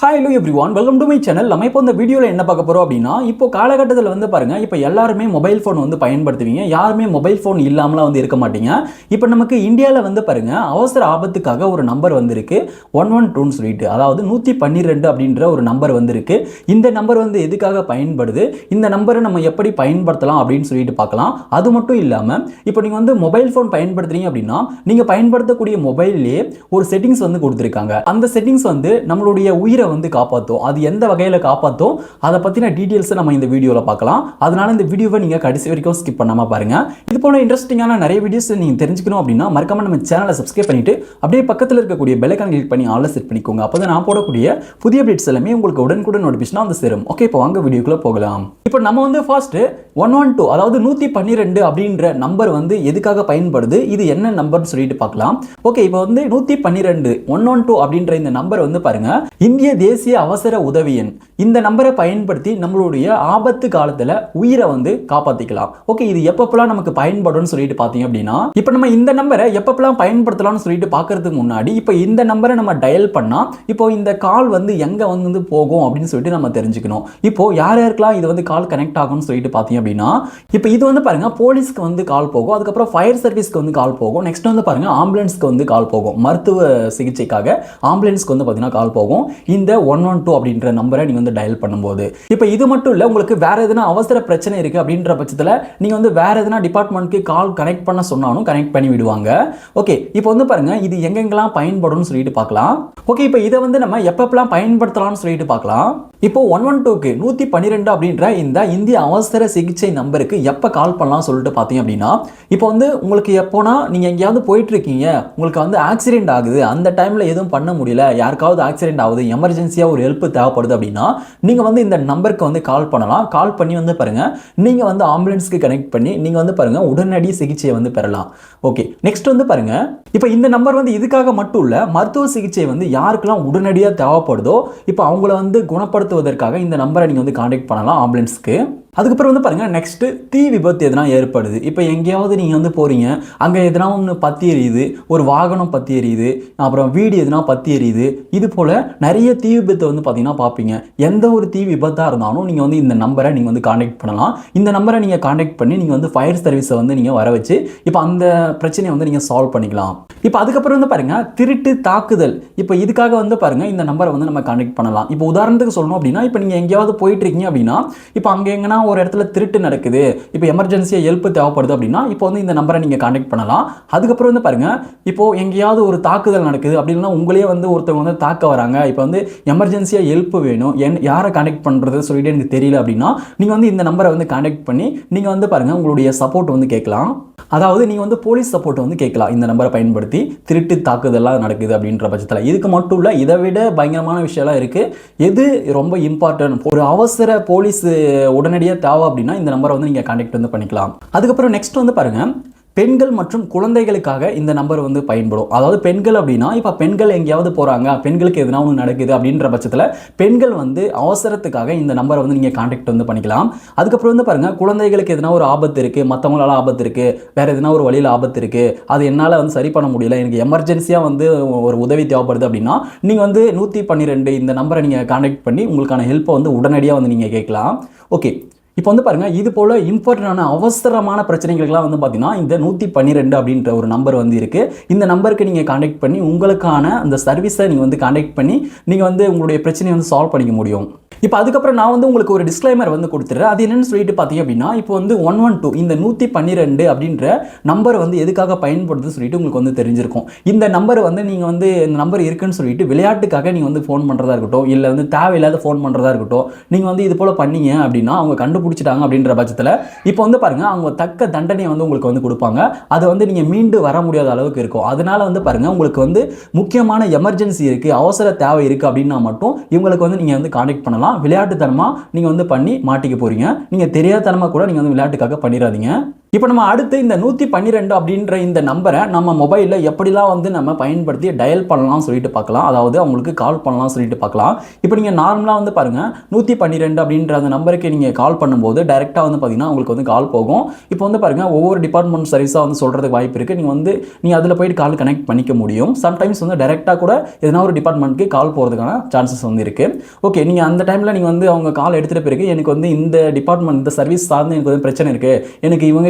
Hello everyone welcome to my channel நம்ம இப்போ இந்த வீடியோவில் என்ன பார்க்க போகிறோம் அப்படின்னா இப்போ காலகட்டத்தில் வந்து பாருங்கள் இப்போ எல்லாருமே மொபைல் ஃபோன் வந்து பயன்படுத்துவீங்க. யாருமே மொபைல் ஃபோன் இல்லாமலாம் வந்து இருக்க மாட்டீங்க. இப்போ நமக்கு இந்தியாவில் வந்து பாருங்கள் அவசர ஆபத்துக்காக ஒரு நம்பர் வந்திருக்கு. ஒன் ஒன் டூன்னு சொல்லிட்டு அதாவது நூற்றி பன்னிரெண்டு அப்படின்ற ஒரு நம்பர் வந்திருக்கு. இந்த நம்பர் வந்து எதுக்காக பயன்படுது? இந்த நம்பரை நம்ம எப்படி பயன்படுத்தலாம் அப்படின்னு சொல்லிட்டு பார்க்கலாம். அது மட்டும் இல்லாமல் இப்போ நீங்கள் வந்து மொபைல் ஃபோன் பயன்படுத்துறீங்க அப்படின்னா நீங்கள் பயன்படுத்தக்கூடிய மொபைல்லேயே ஒரு செட்டிங்ஸ் வந்து கொடுத்துருக்காங்க. அந்த செட்டிங்ஸ் வந்து நம்மளுடைய உயிரை வந்து காப்பாற்றும் அது எந்த வகையில் காப்பாற்றும் அதை பற்றின டீட்டெயில்ஸை நம்ம இந்த வீடியோவில் பார்க்கலாம் அதனால இந்த வீடியோவை நீங்கள் கடைசி வரைக்கும் ஸ்கிப் பண்ணாமல் பாருங்கள் இது போல இன்ட்ரெஸ்டிங்கான நிறைய வீடியோஸ் நீங்கள் தெரிஞ்சுக்கணும் அப்படின்னா மறக்காம நம்ம சேனலை சப்ஸ்கிரைப் பண்ணிட்டு அப்படியே பக்கத்தில் இருக்கக்கூடிய பெல்லைக்கான் கிளிக் பண்ணி ஆளை செட் பண்ணிக்கோங்க. அப்போ நான் போடக்கூடிய புதிய அப்டேட்ஸ் எல்லாமே உங்களுக்கு உடனுக்குடன் நோட்டிஃபிகேஷன் வந்து சேரும். ஓகே இப்போ வாங்க வீடியோக்குள்ளே போகலாம். இப்போ நம்ம வந்து ஃபர்ஸ்ட்டு ஒன் ஒன் டூ அதாவது நூற்றி பன்னிரெண்டு அப்படின்ற நம்பர் வந்து எதுக்காக பயன்படுது? இது என்ன நம்பர்னு சொல்லிட்டு பார்க்கலாம். ஓகே இப்போ வந்து நூற்றி பன்னிரெண்டு ஒன் ஒன் டூ அப்படின்ற இந்த நம்பர் வந்து பாருங்க. இந்திய தேசிய அவசர உதவி எண். இந்த நம்பரை பயன்படுத்தி நம்மளுடைய ஆபத்து காலத்தில் உயிரை வந்து காப்பாற்றிக்கலாம் ஓகே இது எப்பப்பெல்லாம் நமக்கு பயன்படும்னு சொல்லிட்டு பார்த்தீங்க அப்படின்னா இப்போ நம்ம இந்த நம்பரை எப்பப்பெல்லாம் பயன்படுத்தலாம்னு சொல்லிட்டு பார்க்கறதுக்கு முன்னாடி இப்போ இந்த நம்பரை நம்ம டயல் பண்ணால் இப்போ இந்த கால் வந்து எங்கே வந்து போகும் அப்படின்னு சொல்லிட்டு நம்ம தெரிஞ்சுக்கணும். இப்போ யார் யாருக்கெல்லாம் இது வந்து கால் கால் கனெக்ட் ஆகும்னு சொல்லிட்டு பார்த்தீங்க அப்படின்னா இப்போ இது வந்து பாருங்கள் போலீஸ்க்கு வந்து கால் போகும் அதுக்கப்புறம் ஃபயர் சர்வீஸ்க்கு வந்து கால் போகும் நெக்ஸ்ட் வந்து பாருங்கள் ஆம்புலன்ஸ்க்கு வந்து கால் போகும். மருத்துவ சிகிச்சைக்காக ஆம்புலன்ஸ்க்கு வந்து பார்த்தீங்கன்னா கால் போகும். இந்த ஒன் ஒன் டூ அப்படின்ற நம்பரை நீங்கள் வந்து டயல் பண்ணும்போது. இப்போ இது மட்டும் இல்லை உங்களுக்கு வேறு எதுனா அவசர பிரச்சனை இருக்குது அப்படின்ற பட்சத்தில் நீங்கள் வந்து வேறு எதுனா டிபார்ட்மெண்ட்க்கு கால் கனெக்ட் பண்ண சொன்னாலும் கனெக்ட் பண்ணி விடுவாங்க. ஓகே இப்போ வந்து பாருங்கள் இது எங்கெங்கெல்லாம் பயன்படும்னு சொல்லிட்டு பார்க்கலாம். ஓகே இப்போ இதை வந்து நம்ம எப்பப்பெல்லாம் பயன்படுத்தலாம்னு சொல்லிட்டு பார்க்கலாம். இப்போ ஒன் ஒன் டூக்கு நூற்றி பன்னிரெண்டு அப்படின்ற இந்த இந்திய அவசர சிகிச்சை நம்பருக்கு எப்போ கால் பண்ணலாம் சொல்லிட்டு பார்த்தீங்க அப்படின்னா இப்போ வந்து உங்களுக்கு எப்போனா நீங்கள் எங்கேயாவது போயிட்டு இருக்கீங்க உங்களுக்கு வந்து ஆக்சிடென்ட் ஆகுது அந்த டைமில் எதுவும் பண்ண முடியல யாருக்காவது ஆக்சிடென்ட் ஆகுது எமர்ஜென்சியாக ஒரு ஹெல்ப் தேவைப்படுது அப்படின்னா நீங்கள் வந்து இந்த நம்பருக்கு வந்து கால் பண்ணலாம். கால் பண்ணி வந்து பாருங்கள் நீங்கள் வந்து ஆம்புலன்ஸ்க்கு கனெக்ட் பண்ணி நீங்கள் வந்து பாருங்கள் உடனடி சிகிச்சையை வந்து பெறலாம். ஓகே நெக்ஸ்ட் வந்து பாருங்கள் இப்போ இந்த நம்பர் வந்து இதுக்காக மட்டும் இல்லை மருத்துவ சிகிச்சை வந்து யாருக்கெல்லாம் உடனடியாக தேவைப்படுதோ இப்போ அவங்கள வந்து குணப்படுத்துவதற்காக இந்த நம்பரை நீங்கள் வந்து காண்டாக்ட் பண்ணலாம் ஆம்புலன்ஸ் ஆம்புலன்ஸ்க்கு அதுக்கப்புறம் வந்து பாருங்கள் நெக்ஸ்ட்டு தீ விபத்து எதனா ஏற்படுது. இப்போ எங்கேயாவது நீங்கள் வந்து போகிறீங்க அங்கே எதனா ஒன்று பற்றி எரியுது ஒரு வாகனம் பற்றி எரியுது அப்புறம் வீடு எதனா பற்றி எரியுது இது போல் நிறைய தீ விபத்தை வந்து பார்த்தீங்கன்னா பார்ப்பீங்க எந்த ஒரு தீ விபத்தாக இருந்தாலும் நீங்கள் வந்து இந்த நம்பரை நீங்கள் வந்து காண்டாக்ட் பண்ணலாம். இந்த நம்பரை நீங்கள் காண்டாக்ட் பண்ணி நீங்கள் வந்து ஃபயர் சர்வீஸை வந்து நீங்கள் வர வச்சு இப்போ அந்த பிரச்சனையை வந்து நீங்கள் சால்வ் பண்ணிக்கலாம். இப்போ அதுக்கப்புறம் வந்து பாருங்கள் திருட்டு தாக்குதல். இப்போ இதுக்காக வந்து பாருங்கள் இந்த நம்பரை வந்து நம்ம காண்டாக்ட் பண்ணலாம். இப்போ உதாரணத்துக்கு சொல்லணும் அப்படின்னா இப்போ நீங்கள் எங்கேயாவது போயிட்டு இருக்கீங்க அப்படின்னா இப்போ அங்கே எங்கன்னா ஒரு இடத்துல திருட்டு நடக்குது இப்போ எமர்ஜென்சியாக ஹெல்ப் தேவைப்படுது அப்படின்னா இப்போ வந்து இந்த நம்பரை நீங்கள் காண்டாக்ட் பண்ணலாம். அதுக்கப்புறம் வந்து பாருங்கள் இப்போ எங்கேயாவது ஒரு தாக்குதல் நடக்குது அப்படின்னா உங்களே வந்து ஒருத்தவங்க வந்து தாக்க வராங்க. இப்போ வந்து எமர்ஜென்சியாக ஹெல்ப் வேணும். என் யாரை காண்டாக்ட் பண்ணுறது சொல்லிட்டு எனக்கு தெரியல அப்படின்னா நீங்கள் வந்து இந்த நம்பரை வந்து காண்டாக்ட் பண்ணி நீங்கள் வந்து பாருங்கள் உங்களுடைய சப்போர்ட் வந்து கேட்கலாம். அதாவது நீங்கள் வந்து போலீஸ் சப்போர்ட் வந்து கேட்கலாம். இந்த நம்பரை பயன்படுத்தி திருட்டு தாக்குதல்லாம் நடக்குது அப்படின்ற பட்சத்தில். இதுக்கு மட்டும் இல்லை இதை விட பயங்கரமான விஷயம்லாம் இருக்குது எது ரொம்ப இம்பார்ட்டன்ட் ஒரு அவசர போலீஸ் உடனடியாக தேவை அப்படின்னா இந்த நம்பரை வந்து நீங்கள் காண்டாக்ட் வந்து பண்ணிக்கலாம். அதுக்கப்புறம் நெக்ஸ்ட் வந்து பாருங்கள் பெண்கள் மற்றும் குழந்தைகளுக்காக இந்த நம்பர் வந்து பயன்படும். அதாவது பெண்கள் அப்படின்னா இப்போ பெண்கள் எங்கேயாவது போகிறாங்க பெண்களுக்கு எதனா ஒன்று நடக்குது அப்படின்ற பட்சத்தில் பெண்கள் வந்து அவசரத்துக்காக இந்த நம்பரை வந்து நீங்கள் காண்டாக்ட் வந்து பண்ணிக்கலாம். அதுக்கப்புறம் வந்து பாருங்கள் குழந்தைகளுக்கு எதனா ஒரு ஆபத்து இருக்குது மற்றவங்களால ஆபத்து இருக்குது வேறு எதனா ஒரு வழியில் ஆபத்து இருக்குது அது என்னால் வந்து சரி பண்ண முடியல எனக்கு எமர்ஜென்சியாக வந்து ஒரு உதவி தேவைப்படுது அப்படின்னா நீங்கள் வந்து நூற்றி பன்னிரெண்டு இந்த நம்பரை நீங்கள் காண்டாக்ட் பண்ணி உங்களுக்கான ஹெல்ப்பை வந்து உடனடியாக வந்து நீங்கள் கேட்கலாம். ஓகே இப்போ வந்து பாருங்கள் இது போல் இம்பார்ட்டண்டான அவசரமான பிரச்சனைகளுக்கெல்லாம் வந்து பார்த்தீங்கன்னா இந்த நூற்றி பன்னிரெண்டு அப்படின்ற ஒரு நம்பர் வந்து இருக்குது இந்த நம்பருக்கு நீங்கள் காண்டாக்ட் பண்ணி உங்களுக்கான அந்த சர்வீஸை நீங்கள் வந்து காண்டாக்ட் பண்ணி நீங்கள் வந்து உங்களுடைய பிரச்சனையை வந்து சால்வ் பண்ணிக்க முடியும். இப்போ அதுக்கப்புறம் நான் வந்து உங்களுக்கு ஒரு டிஸ்க்ளைமர் வந்து கொடுத்துட்றேன். அது என்னென்னு சொல்லிட்டு பார்த்தீங்க அப்படின்னா இப்போ வந்து ஒன் ஒன் டூ இந்த நூற்றி பன்னிரெண்டு அப்படின்ற நம்பர் வந்து எதுக்காக பயன்படுதுன்னு சொல்லிட்டு உங்களுக்கு வந்து தெரிஞ்சிருக்கும். இந்த நம்பர் வந்து நீங்கள் வந்து இந்த நம்பர் இருக்குன்னு சொல்லிட்டு விளையாட்டுக்காக நீங்கள் வந்து ஃபோன் பண்ணுறதா இருக்கட்டும் இல்லை வந்து தேவையில்லாத ஃபோன் பண்ணுறதா இருக்கட்டும் நீங்கள் வந்து இது போல் பண்ணீங்க அப்படின்னா அவங்க கண்டுபிடிச்சிட்டாங்க அப்படின்ற பட்சத்தில் இப்போ வந்து பாருங்கள் அவங்க தக்க தண்டனையை வந்து உங்களுக்கு வந்து கொடுப்பாங்க. அதை வந்து நீங்கள் மீண்டு வர முடியாத அளவுக்கு இருக்கும். அதனால் வந்து பாருங்கள் உங்களுக்கு வந்து முக்கியமான எமர்ஜென்சி இருக்குது அவசர தேவை இருக்குது அப்படின்னா மட்டும் இவங்களுக்கு வந்து நீங்கள் வந்து கான்டெக்ட் பண்ணலாம். பார்த்தீங்கன்னா விளையாட்டுத்தனமாக நீங்கள் வந்து பண்ணி மாட்டிக்க போகிறீங்க நீங்கள் தெரியாதனமாக கூட நீங்கள் வந்து விளையாட்டுக்காக பண்ணிடாதீங்க இப்போ நம்ம அடுத்து இந்த நூற்றி பன்னிரெண்டு அப்படின்ற இந்த நம்பரை நம்ம மொபைலில் எப்படிலாம் வந்து நம்ம பயன்படுத்தி டயல் பண்ணலாம் சொல்லிட்டு பார்க்கலாம். அதாவது அவங்களுக்கு கால் பண்ணலாம் சொல்லிட்டு பார்க்கலாம். இப்போ நீங்கள் நார்மலாக வந்து பாருங்கள் நூற்றி பன்னிரெண்டு அப்படின்ற அந்த நம்பருக்கு நீங்கள் கால் பண்ணும்போது டைரெக்டாக வந்து பார்த்தீங்கன்னா உங்களுக்கு வந்து கால் போகும். இப்போ வந்து பாருங்கள் ஒவ்வொரு டிபார்ட்மெண்ட் சர்வீஸாக வந்து சொல்கிறதுக்கு வாய்ப்பு இருக்குது நீங்கள் வந்து நீங்கள் அதில் போயிட்டு கால் கனெக்ட் பண்ணிக்க முடியும். சம்டைம்ஸ் வந்து டைரெக்டாக கூட எதனா ஒரு டிபார்ட்மெண்ட்டுக்கு கால் போகிறதுக்கான சான்சஸ் வந்து இருக்குது ஓகே நீங்கள் அந்த டைம் டைமில் நீங்கள் வந்து அவங்க கால் எடுத்துகிட்ட பிறகு எனக்கு வந்து இந்த டிபார்ட்மெண்ட் இந்த சர்வீஸ் சார்ந்து எனக்கு வந்து பிரச்சனை இருக்குது எனக்கு இவங்க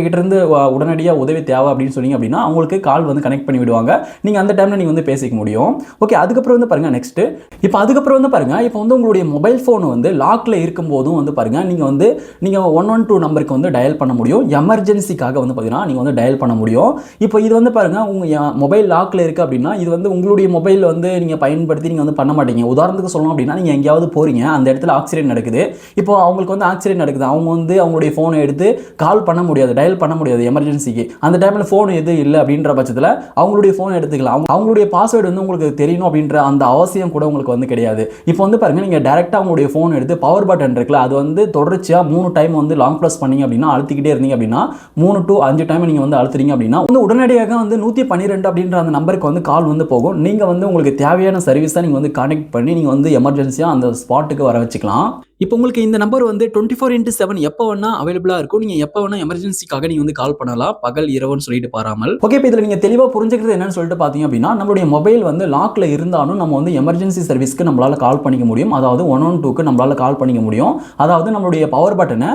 உடனடியாக உதவி தேவை அப்படின்னு சொன்னீங்க அப்படின்னா அவங்களுக்கு கால் வந்து கனெக்ட் பண்ணி விடுவாங்க. நீங்கள் அந்த டைமில் நீங்கள் வந்து பேசிக்க முடியும். ஓகே அதுக்கப்புறம் வந்து பாருங்கள் நெக்ஸ்ட்டு இப்போ அதுக்கப்புறம் வந்து பாருங்கள் இப்போ வந்து உங்களுடைய மொபைல் ஃபோன் வந்து லாக்கில் இருக்கும்போதும் வந்து பாருங்கள் நீங்கள் வந்து நீங்கள் ஒன் ஒன் டூ நம்பருக்கு வந்து டயல் பண்ண முடியும். எமர்ஜென்சிக்காக வந்து பார்த்தீங்கன்னா நீங்கள் வந்து டயல் பண்ண முடியும். இப்போ இது வந்து பாருங்கள் உங்கள் மொபைல் லாக்கில் இருக்குது அப்படின்னா இது வந்து உங்களுடைய மொபைல் வந்து நீங்கள் பயன்படுத்தி நீங்கள் வந்து பண்ண மாட்டீங்க. உதாரணத்துக்கு சொல்லணும் அப்படின்னா நீங்கள் எங்கேயாவது போகிறீங்க அந்த இடத்துல ஆக்சிடென்ட் நடக்குது. இப்போ அவங்களுக்கு வந்து ஆக்சிடென்ட் நடக்குது. அவங்க வந்து அவங்களுடைய ஃபோனை எடுத்து கால் பண்ண முடியாது டயல் பண்ண முடியாது எமர்ஜென்சிக்கு அந்த டைமில் ஃபோன் எது இல்லை அப்படின்ற பட்சத்தில் அவங்களுடைய ஃபோனை எடுத்துக்கலாம். அவங்க அவங்களுடைய பாஸ்வேர்டு வந்து உங்களுக்கு தெரியணும் அப்படின்ற அந்த அவசியம் கூட உங்களுக்கு வந்து கிடையாது. இப்போ வந்து பாருங்கள் நீங்கள் டேரெக்டாக உங்களுடைய ஃபோன் எடுத்து பவர் பட்டன் இருக்குல்ல அது வந்து தொடர்ச்சியாக மூணு டைம் வந்து லாங் ப்ரெஸ் பண்ணீங்க அப்படின்னா அழுத்திக்கிட்டே இருந்தீங்க அப்படின்னா மூணு டு அஞ்சு டைம் நீங்கள் வந்து அழுத்துறீங்க அப்படின்னா வந்து உடனடியாக வந்து நூற்றி பன்னிரெண்டு அப்படின்ற அந்த நம்பருக்கு வந்து கால் வந்து போகும். நீங்கள் வந்து உங்களுக்கு தேவையான சர்வீஸை நீங்கள் வந்து கனெக்ட் பண்ணி நீங்கள் வந்து எமர்ஜென்சியாக அந்த ஸ்பாட்டுக்கு வர வச்சுக்கலாம் இப்போ உங்களுக்கு இந்த நம்பர் வந்து டுவெண்ட்டி ஃபோர் இன்ட்டு செவன் எப்போ வேணா அவைலபிளாக இருக்கும். நீங்கள் எப்போ வேணா எமர்ஜென்சிக்காக நீங்கள் வந்து கால் பண்ணலாம். பகல் இரவுன்னு சொல்லிட்டு பாராமல். ஓகே இப்போ இதில் நீங்கள் தெளிவாக புரிஞ்சுக்கிறது என்னன்னு சொல்லிட்டு பார்த்தீங்க அப்படின்னா நம்மளுடைய மொபைல் வந்து லாக்கில் இருந்தாலும் நம்ம வந்து எமர்ஜென்சி சர்வீஸ்க்கு நம்மளால் கால் பண்ணிக்க முடியும். அதாவது ஒன் ஒன் டூக்கு நம்மளால் கால் பண்ணிக்க முடியும். அதாவது நம்மளுடைய பவர் பட்டனை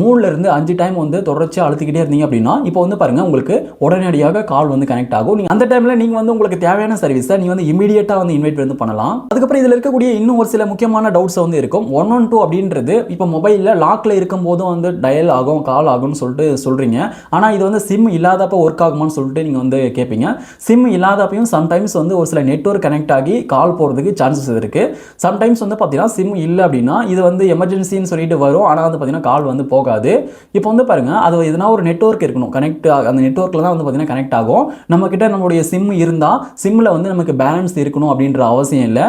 மூணுலேருந்து அஞ்சு டைம் வந்து தொடர்ச்சியாக அழுத்திக்கிட்டே இருந்தீங்க அப்படின்னா இப்போ வந்து பாருங்கள் உங்களுக்கு உடனடியாக கால் வந்து கனெக்ட் ஆகும். நீங்கள் அந்த டைமில் நீங்கள் வந்து உங்களுக்கு தேவையான சர்வீஸை நீங்கள் வந்து இமீடியட்டாக வந்து இன்வைட் வந்து பண்ணலாம். அதுக்கப்புறம் இதில் இருக்கக்கூடிய இன்னும் ஒரு சில முக்கியமான டவுட்ஸ் வந்து இருக்கும். ஒன் ஒன் டூ அப்படின்றது இப்போ மொபைலில் லாக்கில் இருக்கும் போதும் வந்து டயல் ஆகும் கால் ஆகும்னு சொல்லிட்டு சொல்கிறீங்க ஆனால் இது வந்து சிம் இல்லாதப்போ ஒர்க் ஆகுமான்னு சொல்லிட்டு நீங்கள் வந்து கேட்பீங்க சிம் இல்லாதப்பையும் சம்டைம்ஸ் வந்து ஒரு சில நெட்வொர்க் கனெக்ட் ஆகி கால் போகிறதுக்கு சான்சஸ் இருக்குது சம்டைம்ஸ் வந்து பார்த்தீங்கன்னா சிம் இல்லை அப்படின்னா இது வந்து எமர்ஜென்சின்னு சொல்லிட்டு வரும். ஆனால் வந்து பார்த்தீங்கன்னா கால் வந்து போகாது. இப்போ வந்து பாருங்கள் அது எதனா ஒரு நெட்வொர்க் இருக்கணும். கனெக்ட் அந்த நெட்வொர்க்கில் தான் வந்து பார்த்தீங்கன்னா கனெக்ட் ஆகும். நம்மக்கிட்ட நம்மளுடைய சிம் இருந்தால் சிம்மில் வந்து நமக்கு பேலன்ஸ் இருக்கணும் அப்படின்ற அவசியம் இல்லை.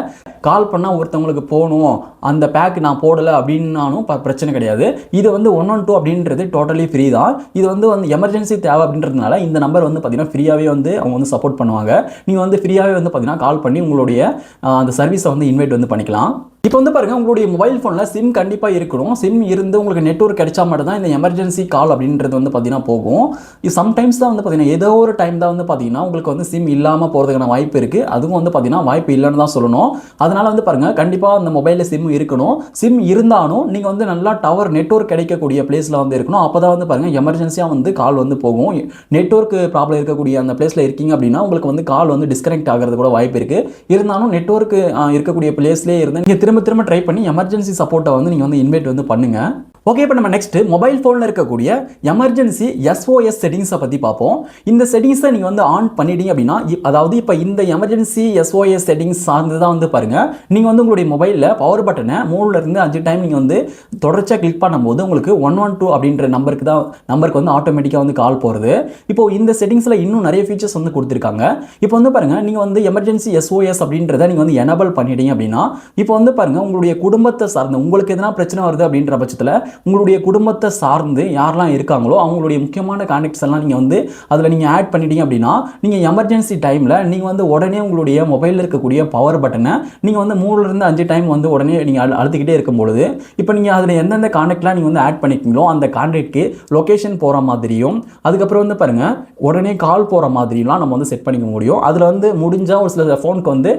கால் பண்ணால் ஒருத்தவங்களுக்கு போகணும். அந்த பேக் நான் போடலை அப்படின்னாலும் ப- பிரச்சனை கிடையாது. இது வந்து ஒன் ஒன் டூ அப்படின்றது டோட்டலி ஃப்ரீ தான். இது வந்து வந்து எமர்ஜென்சி தேவை அப்படின்றதுனால இந்த நம்பர் வந்து பார்த்தீங்கன்னா ஃப்ரீயாகவே வந்து அவங்க வந்து சப்போர்ட் பண்ணுவாங்க. நீங்கள் வந்து ஃப்ரீயாகவே வந்து பார்த்தீங்கன்னா கால் பண்ணி உங்களுடைய அந்த சர்வீஸை வந்து இன்வைட் வந்து பண்ணிக்கலாம். இப்போ வந்து பாருங்க உங்களுடைய மொபைல் ஃபோனில் சிம் கண்டிப்பாக இருக்கணும். சிம் இருந்து உங்களுக்கு நெட்ஒர்க் கிடைச்சா மட்டும் தான் இந்த எமர்ஜென்சி கால் அப்படின்றது வந்து பார்த்தீங்கன்னா போகும். இது சம்டைம்ஸ் தான் வந்து பார்த்தீங்கன்னா ஏதோ ஒரு டைம் தான் வந்து பார்த்தீங்கன்னா உங்களுக்கு வந்து சிம் இல்லாமல் போகிறதுக்கான வாய்ப்பு இருக்குது அதுவும் வந்து பார்த்தீங்கன்னா வாய்ப்பு இல்லைன்னு தான் சொல்லணும். அதனால் வந்து பாருங்க கண்டிப்பாக அந்த மொபைலில் சிம் இருக்கணும். சிம் இருந்தாலும் நீங்கள் வந்து நல்லா டவர் நெட்வொர்க் கிடைக்கக்கூடிய பிளேஸில் வந்து இருக்கணும். அப்போ தான் வந்து பாருங்கள் எமர்ஜென்சியாக வந்து கால் வந்து போகும். நெட்ஒர்க் ப்ராப்ளம் இருக்கக்கூடிய அந்த பிளேஸில் இருக்கீங்க அப்படின்னா உங்களுக்கு வந்து கால் வந்து டிஸ்கனெக்ட் ஆகிறது கூட வாய்ப்பு இருக்குது இருந்தாலும் நெட்வொர்க் இருக்கக்கூடிய பிளேஸ்லேயே இருந்து நீங்கள் திரும்ப திரும்ப ட்ரை பண்ணி எமர்ஜென்சி சப்போர்ட்டை வந்து நீங்கள் வந்து இன்வைட் வந்து பண்ணுங்க. ஓகே இப்போ நம்ம நெக்ஸ்ட் மொபைல் ஃபோனில் இருக்கக்கூடிய எமர்ஜென்சி எஸ்ஓஎஸ் செட்டிங்ஸை பற்றி பார்ப்போம். இந்த செட்டிங்ஸை நீங்கள் வந்து ஆன் பண்ணிட்டீங்க அப்படின்னா அதாவது இப்போ இந்த எமர்ஜென்சி எஸ்ஓஎஸ் செட்டிங்ஸ் சார்ந்து தான் வந்து பாருங்கள் நீங்கள் வந்து உங்களுடைய மொபைலில் பவர் பட்டனை மூணுலேருந்து அஞ்சு டைம் நீங்கள் வந்து தொடர்ச்சியாக கிளிக் பண்ணும்போது உங்களுக்கு ஒன் ஒன் டூ அப்படின்ற நம்பருக்கு தான் நம்பருக்கு வந்து ஆட்டோமேட்டிக்காக வந்து கால் போகிறது இப்போது இந்த செட்டிங்ஸில் இன்னும் நிறைய ஃபீச்சர்ஸ் வந்து கொடுத்துருக்காங்க. இப்போ வந்து பாருங்கள் நீங்கள் வந்து எமர்ஜென்சி எஸ்ஓஎஸ் அப்படின்றத நீங்கள் வந்து எனபிள் பண்ணிட்டீங்க அப்படின்னா இப்போ வந்து பாருங்கள் உங்களுடைய குடும்பத்தை சார்ந்து உங்களுக்கு எதனா பிரச்சனை வருது அப்படின்ற பட்சத்தில் உங்களுடைய குடும்பத்தை சார்ந்து யாரெல்லாம் இருக்காங்களோ அவங்களுடைய முக்கியமான கான்டாக்ட்ஸ் எல்லாம் நீங்கள் வந்து அதில் நீங்கள் ஆட் பண்ணிட்டீங்க அப்படின்னா நீங்கள் எமர்ஜென்சி டைமில் நீங்கள் வந்து உடனே உங்களுடைய மொபைலில் இருக்கக்கூடிய பவர் பட்டனை நீங்கள் வந்து மூணுலேருந்து அஞ்சு டைம் வந்து உடனே நீங்கள் அழு அழுத்திக்கிட்டே இருக்கும் பொழுது இப்போ நீங்கள் அதில் எந்தெந்த கான்டாக்ட்லாம் நீங்கள் வந்து ஆட் பண்ணிக்கிங்களோ அந்த கான்டாக்ட்க்கு லொக்கேஷன் போகிற மாதிரியும் அதுக்கப்புறம் வந்து பாருங்கள் உடனே கால் போகிற மாதிரிலாம் நம்ம வந்து செட் பண்ணிக்க முடியும். அதில் வந்து முடிஞ்சால் ஒரு சில ஃபோனுக்கு வந்து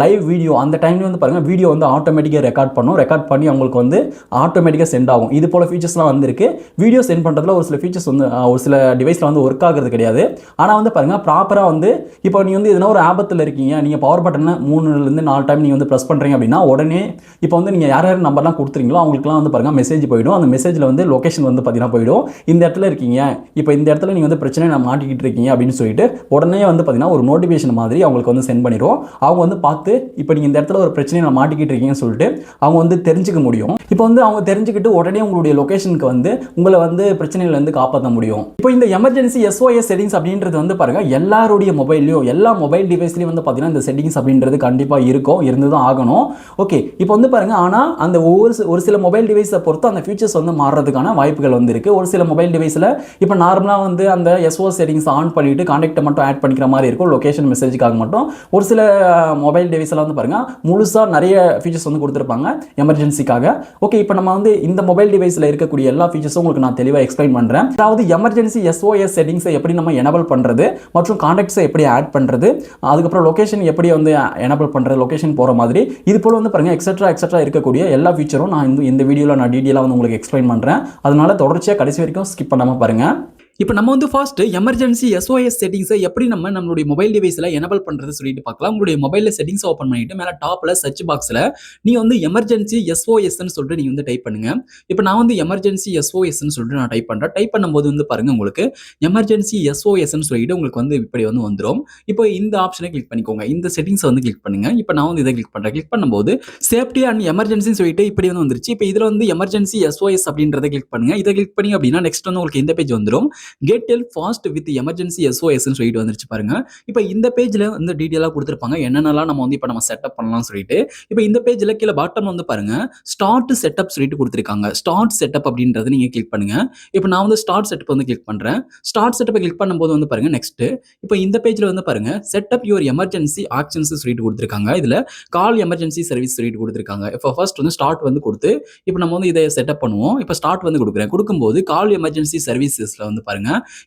லைவ் வீடியோ அந்த டைம்ல வந்து பாருங்கள் வீடியோ வந்து ஆட்டோமேட்டிக்காக ரெக்கார்ட் பண்ணும். ரெக்கார்ட் பண்ணி அவங்களுக்கு வந்து ஆட்டோமேட்டிக்காக சென்ட் ஆகும். இது போல் ஃபீச்சர்ஸ்லாம் வந்துருக்கு. வீடியோ சென்ட் பண்ணுறதுல ஒரு சில ஃபீச்சர்ஸ் வந்து ஒரு சில டிவைஸில் வந்து ஒர்க் ஆகிறது கிடையாது. ஆனால் வந்து பாருங்கள் ப்ராப்பராக வந்து இப்போ நீங்கள் வந்து எதனா ஒரு ஆபத்தில் இருக்கீங்க நீங்கள் பவர் பட்டனை மூணுலேருந்து நாலு டைம் நீங்கள் வந்து ப்ரெஸ் பண்ணுறீங்க அப்படின்னா உடனே இப்போ வந்து நீங்கள் யார் யார் நம்பர்லாம் கொடுத்துறீங்களோ அவங்களுக்குலாம் வந்து பாருங்கள் மெசேஜ் போயிடும். அந்த மெசேஜில் வந்து லொக்கேஷன் வந்து பார்த்தீங்கன்னா போயிடும். இந்த இடத்துல இருக்கீங்க இப்போ இந்த இடத்துல நீங்கள் வந்து பிரச்சனை நான் மாட்டிக்கிட்டு இருக்கீங்க அப்படின்னு சொல்லிட்டு உடனே வந்து பார்த்தீங்கன்னா ஒரு நோட்டிஃபிகேஷன் மாதிரி அவங்களுக்கு வந்து சென்ட் பண்ணிடும் அவங்க வந்து பார்த்து இப்போ நீங்கள் இந்த இடத்துல ஒரு பிரச்சனை நான் மாட்டிக்கிட்டு இருக்கீங்கன்னு சொல்லிட்டு அவங்க வந்து தெரிஞ்சுக்க முடியும். இப்போ வந்து அவங்க தெரிஞ்சுக்கிட்டு உடனே செகண்ட்லேயே உங்களுடைய லொகேஷனுக்கு வந்து உங்களை வந்து பிரச்சனையிலேருந்து காப்பாற்ற முடியும். இப்போ இந்த எமர்ஜென்சி எஸ்ஓஎஸ் செட்டிங்ஸ் அப்படின்றது வந்து பாருங்கள் எல்லாருடைய மொபைல்லையும் எல்லா மொபைல் டிவைஸ்லையும் வந்து பார்த்தீங்கன்னா இந்த செட்டிங்ஸ் அப்படின்றது கண்டிப்பாக இருக்கும் இருந்து தான் ஆகணும். ஓகே இப்போ வந்து பாருங்க ஆனால் அந்த ஒவ்வொரு ஒரு சில மொபைல் டிவைஸை பொறுத்து அந்த ஃபியூச்சர்ஸ் வந்து மாறுறதுக்கான வாய்ப்புகள் வந்து இருக்குது ஒரு சில மொபைல் டிவைஸில் இப்போ நார்மலாக வந்து அந்த எஸ்ஓ செட்டிங்ஸ் ஆன் பண்ணிட்டு கான்டாக்டை மட்டும் ஆட் பண்ணிக்கிற மாதிரி இருக்கும் லொக்கேஷன் மெசேஜுக்காக மட்டும். ஒரு சில மொபைல் டிவைஸில் வந்து பாருங்கள் முழுசாக நிறைய ஃபீச்சர்ஸ் வந்து கொடுத்துருப்பாங்க எமர்ஜென்சிக்காக ஓகே இப்போ நம்ம வந்து இந்த மொபைல் டிவைஸில் இருக்கக்கூடிய எல்லா ஃபீச்சர்ஸும் உங்களுக்கு நான் தெளிவாக எக்ஸ்பிளைன் பண்ணுறேன் அதாவது எமர்ஜென்சி எஸ்ஓஎஸ் செட்டிங்ஸை எப்படி நம்ம எனபிள் பண்ணுறது மற்றும் காண்டாக்ட்ஸை எப்படி ஆட் பண்ணுறது அதுக்கப்புறம் லொகேஷன் எப்படி வந்து எனபிள் பண்ணுறது லொகேஷன் போகிற மாதிரி. இது போல் வந்து பாருங்கள் எக்ஸட்ரா எக்ஸட்ரா இருக்கக்கூடிய எல்லா ஃபீச்சரும் நான் இந்த இந்த வீடியோவில் நான் டீட்டெயிலாக வந்து உங்களுக்கு எக்ஸ்பிளைன் பண்ணுறேன் அதனால தொடர்ச்சியாக கடைசி வரைக்கும் ஸ்கிப் பண்ணாமல் பாருங்கள் இப்போ நம்ம வந்து ஃபர்ஸ்ட் எமர்ஜென்சி எஸ்ஓஎஸ் செட்டிங்ஸை எப்படி நம்ம நம்மளுடைய மொபைல் டிவைஸில் எனபிள் பண்ணுறது சொல்லிட்டு பார்க்கலாம். உங்களுடைய மொபைலில் செட்டிங்ஸ் ஓப்பன் பண்ணிட்டு மேலே டாப்பில் சர்ச் பாக்ஸில் நீங்கள் வந்து எமர்ஜென்சி எஸ்ஓஎஸ்ன்னு சொல்லிட்டு நீங்கள் வந்து டைப் பண்ணுங்க. இப்போ நான் வந்து எமர்ஜென்சி எஸ்ஓஎஸ்ன்னு சொல்லிட்டு நான் டைப் பண்ணுறேன் டைப் பண்ணும்போது வந்து பாருங்கள் உங்களுக்கு எமர்ஜென்சி எஸ்ஓஎஸ்ன்னு சொல்லிட்டு உங்களுக்கு வந்து இப்படி வந்து வந்துடும் இப்போ இந்த ஆப்ஷனை கிளிக் பண்ணிக்கோங்க. இந்த செட்டிங்ஸை வந்து கிளிக் பண்ணுங்க. இப்போ நான் வந்து இதை கிளிக் பண்ணுறேன் கிளிக் பண்ணும்போது சேஃப்டி அண்ட் எமர்ஜென்சின்னு சொல்லிட்டு இப்படி வந்து வந்துருச்சு. இப்போ இதில் வந்து எமர்ஜென்சி எஸ்ஓஎஸ் அப்படின்றத கிளிக் பண்ணுங்க. இதை கிளிக் பண்ணி அப்படின்னா நெக்ஸ்ட் வந்து உங்களுக்கு இந்த பேஜ் வந்துடும் get help fast with emergency எஸ்ஓஎஸ்ன்னு சொல்லிட்டு வந்துருச்சு பாருங்க. இப்போ இந்த பேஜில் வந்து டீட்டெயிலாக கொடுத்துருப்பாங்க. என்னென்னலாம் நம்ம வந்து இப்போ நம்ம செட்டப் பண்ணலாம் சொல்லிட்டு. இப்போ இந்த பேஜில் கீழே பாட்டம் வந்து பாருங்க. ஸ்டார்ட் செட்டப் சொல்லிட்டு கொடுத்துருக்காங்க. ஸ்டார்ட் செட்டப் அப்படின்றத நீங்கள் கிளிக் பண்ணுங்க. இப்போ நான் வந்து ஸ்டார்ட் செட்டப் வந்து கிளிக் பண்ணுறேன் ஸ்டார்ட் செட்டப்பை கிளிக் பண்ணும்போது வந்து பாருங்க நெக்ஸ்ட் இப்போ இந்த பேஜில் வந்து பாருங்க செட்டப் யுவர் எமர்ஜென்சி ஆக்ஷன்ஸ் சொல்லிட்டு கொடுத்துருக்காங்க. இதில் கால் எமர்ஜென்சி சர்வீஸ் சொல்லிட்டு கொடுத்துருக்காங்க. இப்போ ஃபர்ஸ்ட் வந்து ஸ்டார்ட் வந்து கொடுத்து இப்போ நம்ம வந்து இதை செட்டப் பண்ணுவோம். இப்போ ஸ்டார்ட் வந்து கொடுக்குறேன். கொடுக்கும்போது கால் எமர்ஜென்சி சர்வீசஸில் வந்து பாருங்க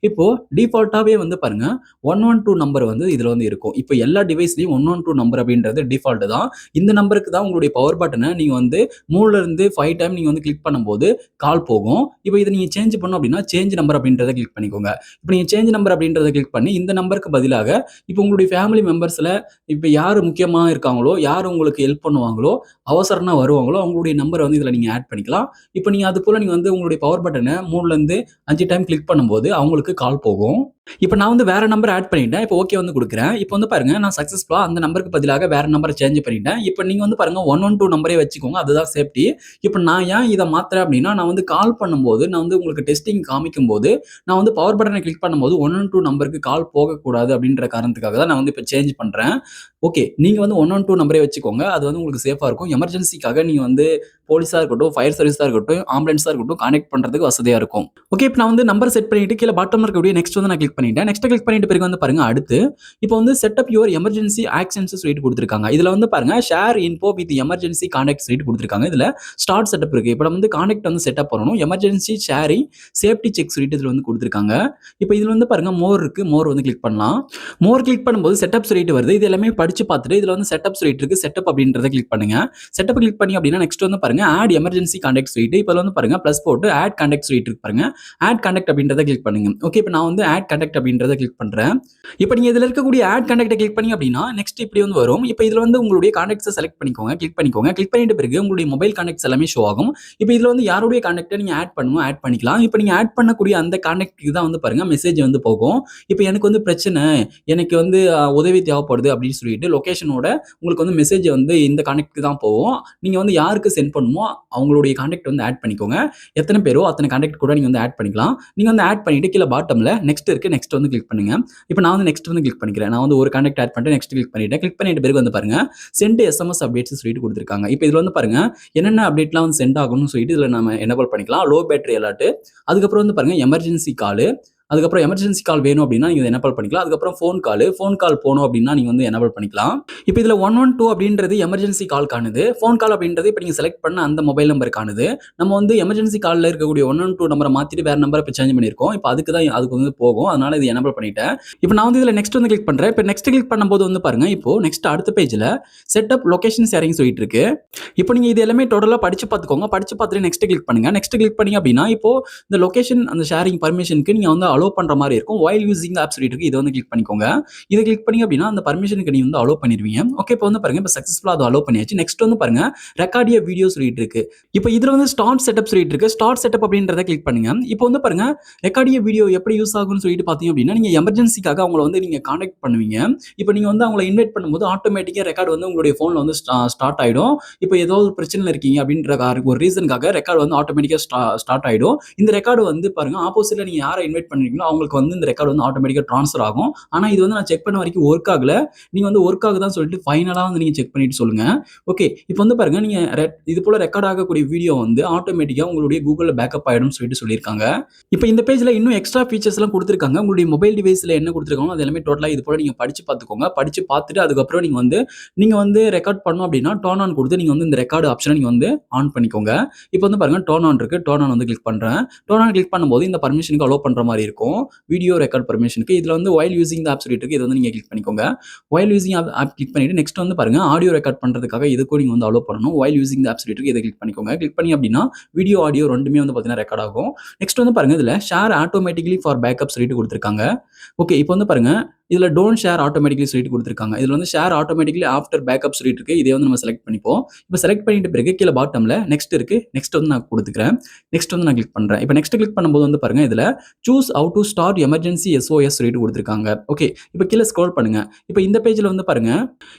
இப்போ டிஃபால்ட்டாகவே வந்து பாருங்க ஒன் ஒன் டூ நம்பர் வந்து இதில் வந்து இருக்கும். இப்போ எல்லா டிவைஸ்லையும் ஒன் ஒன் டூ நம்பர் அப்படின்றது டிஃபால்ட் தான். இந்த நம்பருக்கு தான் உங்களுடைய பவர் பட்டனை நீங்கள் வந்து மூணுல இருந்து ஃபைவ் டைம் நீங்கள் வந்து கிளிக் பண்ணும்போது கால் போகும். இப்போ இதை நீங்கள் சேஞ்ச் பண்ணோம் அப்படின்னா சேஞ்ச் நம்பர் அப்படின்றத கிளிக் பண்ணிக்கோங்க. இப்போ நீங்கள் சேஞ்ச் நம்பர் அப்படின்றத கிளிக் பண்ணி இந்த நம்பருக்கு பதிலாக இப்போ உங்களுடைய ஃபேமிலி மெம்பர்ஸில் இப்போ யார் முக்கியமாக இருக்காங்களோ யார் உங்களுக்கு ஹெல்ப் பண்ணுவாங்களோ அவசரம்னா வருவாங்களோ அவங்களுடைய நம்பரை வந்து இதில் நீங்கள் ஆட் பண்ணிக்கலாம். இப்போ நீங்கள் அது போல் நீங்கள் வந்து உங்களுடைய பவர் பட்டனை மூணுலேருந்து அஞ்சு டைம் கிளிக் பண்ணும்போது அவங்களுக்கு கால் போகும். இப்போ நான் வந்து வேற நம்பர் ஆட் பண்ணிட்டேன். இப்போ ஓகே வந்து கொடுக்குறேன். இப்போ வந்து பாருங்க நான் சக்ஸஸ்ஃபுல்லாக அந்த நம்பருக்கு பதிலாக வேற நம்பரை சேஞ்ச் பண்ணிட்டேன். இப்போ நீங்கள் வந்து பாருங்க ஒன் ஒன் டூ நம்பரே வச்சுக்கோங்க அதுதான் சேஃப்டி இப்போ நான் ஏன் இதை மாத்துறேன் அப்படின்னா நான் வந்து கால் பண்ணும்போது நான் வந்து உங்களுக்கு டெஸ்டிங் காமிக்கும் போது நான் வந்து பவர் பட்டனை கிளிக் பண்ணும்போது ஒன் ஒன் டூ நம்பருக்கு கால் போகக்கூடாது அப்படின்ற காரணத்துக்காக தான் நான் வந்து இப்போ சேஞ்ச் பண்ணுறேன் ஓகே நீங்கள் வந்து ஒன் ஒன் டூ நம்பரே வச்சுக்கோங்க. அது வந்து உங்களுக்கு சேஃபாக இருக்கும். எமர்ஜென்சிக்காக நீங்கள் வந்து போலீஸாக இருக்கட்டும் ஃபயர் சர்வீஸாக இருக்கட்டும் ஆம்புலன்ஸாக இருக்கட்டும் கனெக்ட் பண்ணுறதுக்கு வசதியாக இருக்கும். ஓகே இப்போ நான் வந்து நம்பர் செட் பண்ணிட்டு கீழே பாட்டம் இருக்கக்கூடிய நெக்ஸ்ட் வந்து நான் கிளிக் பண்ணிட்டேன். நெக்ஸ்ட் கிளிக் பண்ணிட்டு பிறகு வந்து பாருங்க அடுத்து இப்போ வந்து செட்டப் யுவர் எமர்ஜென்சி ஆக்சன்ஸ் சொல்லிட்டு கொடுத்துருக்காங்க. இதில் வந்து பாருங்க share info with emergency contact சொல்லிட்டு கொடுத்துருக்காங்க. இதில் ஸ்டார்ட் செட்டப் இருக்கு. இப்போ வந்து கான்டாக்ட் வந்து செட்டப் பண்ணணும். எமர்ஜென்சி ஷேரிங் சேஃப்டி செக் சொல்லிட்டு இதில் வந்து கொடுத்துருக்காங்க. இப்போ இதில் வந்து பாருங்க மோர் இருக்கு. மோர் வந்து கிளிக் பண்ணலாம். மோர் கிளிக் பண்ணும்போது செட்டப் சொல்லிட்டு வருது. இது எல்லாமே படிச்சு பார்த்துட்டு இதில் வந்து செட்டப் சொல்லிட்டு இருக்கு. செட்டப் அப்படின்றத கிளிக் பண்ணுங்க. செட்டப் கிளிக் பண்ணி அப்படின்னா நெக்ஸ்ட் வந்து பாருங்க ஆட் எமர்ஜென்சி கான்டாக்ட் சொல்லிட்டு இப்போ வந்து பாருங்க ப்ளஸ் போட்டு ஆட் கான்டாக்ட் சொல்லிட்டு இருக்கு பாருங்க. ஆட் கான்டாக்ட் அப்படின்றத கிளிக் பண்ணுங்க. ஓகே இப்போ நான் வந்து ஆட் கண்டக்ட் அப்படின்றத கிளிக் பண்ணுறேன் இப்போ நீங்கள் இதில் இருக்கக்கூடிய ஆட் கான்டாக்டை கிளிக் பண்ணி அப்படின்னா நெக்ஸ்ட் இப்படி வந்து வரும். இப்போ இதில் வந்து உங்களுடைய கான்டாக்ட்ஸை செலக்ட் பண்ணிக்கோங்க. கிளிக் பண்ணிக்கோங்க. கிளிக் பண்ணிட்டு பிறகு உங்களுடைய மொபைல் கான்டாக்ட்ஸ் எல்லாமே ஷோ ஆகும். இப்போ இதில் வந்து யாருடைய கான்டாக்டை நீங்கள் ஆட் பண்ணணும் ஆட் பண்ணிக்கலாம். இப்போ நீங்கள் ஆட் பண்ணக்கூடிய அந்த கான்டாக்ட்டுக்கு தான் வந்து பாருங்கள் மெசேஜ் வந்து போகும். இப்போ எனக்கு வந்து பிரச்சனை எனக்கு வந்து உதவி தேவைப்படுது அப்படின்னு சொல்லிட்டு லொகேஷனோட உங்களுக்கு வந்து மெசேஜ் வந்து இந்த கான்டாக்ட்க்கு தான் போகும். நீங்கள் வந்து யாருக்கு சென்ட் பண்ணுமோ அவங்களுடைய கான்டாக்ட் வந்து ஆட் பண்ணிக்கோங்க. எத்தனை பேரோ அத்தனை கான்டாக்ட் கூட நீங்கள் வந்து ஆட் பண்ணிக்கலாம். நீங்கள் வந்து ஆட் பண்ணிட்டு கீழே பாட்டமில் நெக்ஸ்ட் இருக்கு நெக்ஸ்ட் வந்து கிளிக் பண்ணுங்க. இப்போ நான் வந்து நெக்ஸ்ட் வந்து கிளிக் பண்ணிக்கிறேன். நான் வந்து ஒரு கான்டாக்ட் ஆட் பண்ணிட்டு நெக்ஸ்ட் கிளிக் பண்ணிட்டேன். கிளிக் பண்ணிட்டு பிறகு வந்து பாருங்க சென்ட் எஸ்எம்எஸ் அப்டேட்ஸ் சொல்லிட்டு கொடுத்துருக்காங்க. இப்போ இதில் வந்து பாருங்க என்னென்ன அப்டேட்லாம் வந்து சென்ட் ஆகணும்னு சொல்லிட்டு இதில் நம்ம எனபிள் பண்ணிக்கலாம். லோ பேட்டரி அலர்ட் அதுக்கப்புறம் வந்து பாருங்க எமர்ஜென்சி கால் அதுக்கப்புறம் எமர்ஜென்சி கால் வேணும் அப்படின்னா நீங்கள் எனபிள் பண்ணிக்கலாம். அதுக்கப்புறம் ஃபோன் கால் ஃபோன் கால் போகணும் அப்படின்னா நீங்கள் வந்து எனபிள் பண்ணிக்கலாம். இப்போ இதில் ஒன் ஒன் டூ அப்படின்றது எமர்ஜென்சி கால் காணுது. ஃபோன் கால் அப்படின்றது இப்போ நீங்கள் செலக்ட் பண்ண அந்த மொபைல் நம்பர் காணுது. நம்ம வந்து எமர்ஜென்சி காலில் இருக்கக்கூடிய ஒன் ஒன் டூ நம்பரை மாற்றிட்டு வேறு நம்பரை இப்போ சேஞ்ச் பண்ணியிருக்கோம். இப்போ அதுக்கு தான் அதுக்கு வந்து போகும். அதனால் இது எனபிள் பண்ணிட்டேன். இப்போ நான் வந்து இதில் நெக்ஸ்ட் வந்து கிளிக் பண்ணுறேன் இப்போ நெக்ஸ்ட் கிளிக் பண்ணும்போது வந்து பாருங்கள் இப்போ நெக்ஸ்ட் அடுத்த பேஜில் செட்டப் லொகேஷன் ஷேரிங் சொல்லிட்டு இருக்கு. இப்போ நீங்கள் இது எல்லாமே டோட்டலாக படிச்சு பார்த்துக்கோங்க. படிச்சு பார்த்துட்டு நெக்ஸ்ட் கிளிக் பண்ணுங்க. நெக்ஸ்ட் கிளிக் பண்ணி அப்படின்னா இப்போ இந்த லொகேஷன் அந்த ஷேரிங் பர்மிஷனுக்கு நீங்கள் வந்து அலோ பண்ணுற மாதிரி இருக்கும். வைல் யூசிங் ஆப் சொல்லிட்டு இருக்கு இதை வந்து கிளிக் பண்ணிக்கோங்க. இதை கிளிக் பண்ணி அப்படின்னா அந்த பர்மிஷனுக்கு நீ வந்து அலோவ் பண்ணிடுவீங்க. ஓகே இப்போ வந்து பாருங்க இப்போ சக்ஸஸ்ஃபுல்லாக அதை அலோவ் பண்ணியாச்சு. நெக்ஸ்ட் வந்து பாருங்க ரெக்கார்டிய வீடியோ சொல்லிட்டு இருக்கு. இப்போ இதில் வந்து ஸ்டார்ட் செட்டப் சொல்லிட்டு இருக்கு. ஸ்டார்ட் செட்டப் அப்படின்றத கிளிக் பண்ணுங்க. இப்போ வந்து பாருங்க ரெக்கார்டிய வீடியோ எப்படி யூஸ் ஆகும்னு சொல்லிட்டு பார்த்தீங்க அப்படின்னா நீங்கள் எமர்ஜென்சிக்காக அவங்கள வந்து நீங்கள் கான்டாக்ட் பண்ணுவீங்க. இப்போ நீங்கள் வந்து அவங்கள இன்வைட் பண்ணும்போது ஆட்டோமேட்டிக்காக ரெக்கார்டு வந்து உங்களுடைய ஃபோனில் வந்து ஸ்டார்ட் ஆகிடும் இப்போ ஏதோ ஒரு பிரச்சனையில் இருக்கீங்க அப்படின்ற ஒரு ரீசனுக்காக ரெக்கார்டு வந்து ஆட்டோமேட்டிக்காக ஸ்டார்ட் ஆகிடும் இந்த ரெக்கார்டு வந்து பாருங்க ஆப்போசிட்ல நீங்க யாரை இன்வைட் பண்ணுறீங்களோ அவங்களுக்கு வந்து இந்த ரெக்கார்டு வந்து ஆட்டோமேட்டிக்காக ட்ரான்ஸ்ஃபர் ஆகும். ஆனால் இது வந்து நான் செக் பண்ண வரைக்கும் ஒர்க் ஆகல. நீங்கள் வந்து ஒர்க் ஆகுதான்னு சொல்லிட்டு ஃபைனலாக வந்து நீங்கள் செக் பண்ணிட்டு சொல்லுங்கள் ஓகே இப்போ வந்து பாருங்க நீங்கள் இது போல ரெக்கார்ட் ஆகக்கூடிய வீடியோ வந்து ஆட்டோமேட்டிக்காக உங்களுடைய கூகுளில் பேக்கப் ஆகிடும் சொல்லிட்டு சொல்லியிருக்காங்க. இப்போ இந்த பேஜில் இன்னும் எக்ஸ்ட்ரா ஃபீச்சர்ஸ்லாம் கொடுத்துருக்காங்க. உங்களுடைய மொபைல் டிவைஸில் என்ன கொடுத்துருக்காங்களோ அது எல்லாமே டோட்டலாக இது போல் நீங்கள் படிச்சு பார்த்துக்கோங்க. படிச்சு பார்த்துட்டு அதுக்கப்புறம் நீங்கள் வந்து நீங்கள் வந்து ரெக்கார்ட் பண்ணோம் அப்படின்னா டோன் ஆன் கொடுத்து நீங்கள் வந்து இந்த ரெக்கார்டு ஆப்ஷனை நீங்கள் வந்து ஆன் பண்ணிக்கோங்க. இப்போ வந்து பாருங்க டோன் ஆன் இருக்கு. டோன் ஆன் வந்து கிளிக் பண்றேன். டோன் ஆன் கிளிக் பண்ணும்போது இந்த பர்மிஷனுக்கு அலோவ் பண்ணுற மாதிரி இருக்கும் வீடியோ ரெக்கார்ட் பர்மிஷனுக்கு இதுல வந்து ஒயில் யூசிங் ஆப் சொல்லிட்டு இருக்கு. இது வந்து நீங்க கிளிக் பண்ணிக்கோங்க. ஒயில் யூசிங் ஆப் கிளிக் பண்ணிட்டு நெக்ஸ்ட் வந்து பாருங்க. ஆடியோ ரெக்கார்ட் பண்றதுக்காக இதுக்கும் நீங்கள் வந்து அலோ பண்ணணும். ஒயில் யூசிங் ஆப் சொல்லிட்டு இருக்கு. இதை கிளிக் பண்ணிக்கோங்க. கிளிக் பண்ணி அப்படின்னா வீடியோ ஆடியோ ரெண்டுமே வந்து பார்த்தீங்கன்னா ரெக்கார்ட் ஆகும். நெக்ஸ்ட் வந்து பாருங்க இதுல ஷேர் ஆட்டோமேட்டிக்லி ஃபார் பேக்கப் சொல்லிட்டு கொடுத்துருக்காங்க. ஓகே இப்போ வந்து பாருங்க. இதுல டோன்ட் ஷேர் ஆட்டோமேட்டிக்லி சொல்லிட்டு கொடுத்துருக்காங்க. இதுல வந்து ஷேர் ஆட்டோமேட்டிக்லி ஆஃப்டர் பேக்கப் சொல்லிட்டு இருக்கு. இதை வந்து நம்ம செலக்ட் பண்ணிப்போம். இப்போ செலக்ட் பண்ணிட்டு பிறகு கீழே பாட்டம்ல நெக்ஸ்ட் இருக்கு. நெக்ஸ்ட் வந்து நான் கொடுத்துக்கிறேன். நெக்ஸ்ட் வந்து நான் கிளிக் பண்றேன். இப்போ நெக்ஸ்ட் கிளிக் பண்ணும்போது வந்து பாருங்க. இதுல choose how to start emergency SOS சொல்லிட்டு கொடுத்துருக்காங்க. ஓகே இப்போ கீழே ஸ்க்ரோல் பண்ணுங்க. இப்போ இந்த பேஜில் வந்து பாருங்க.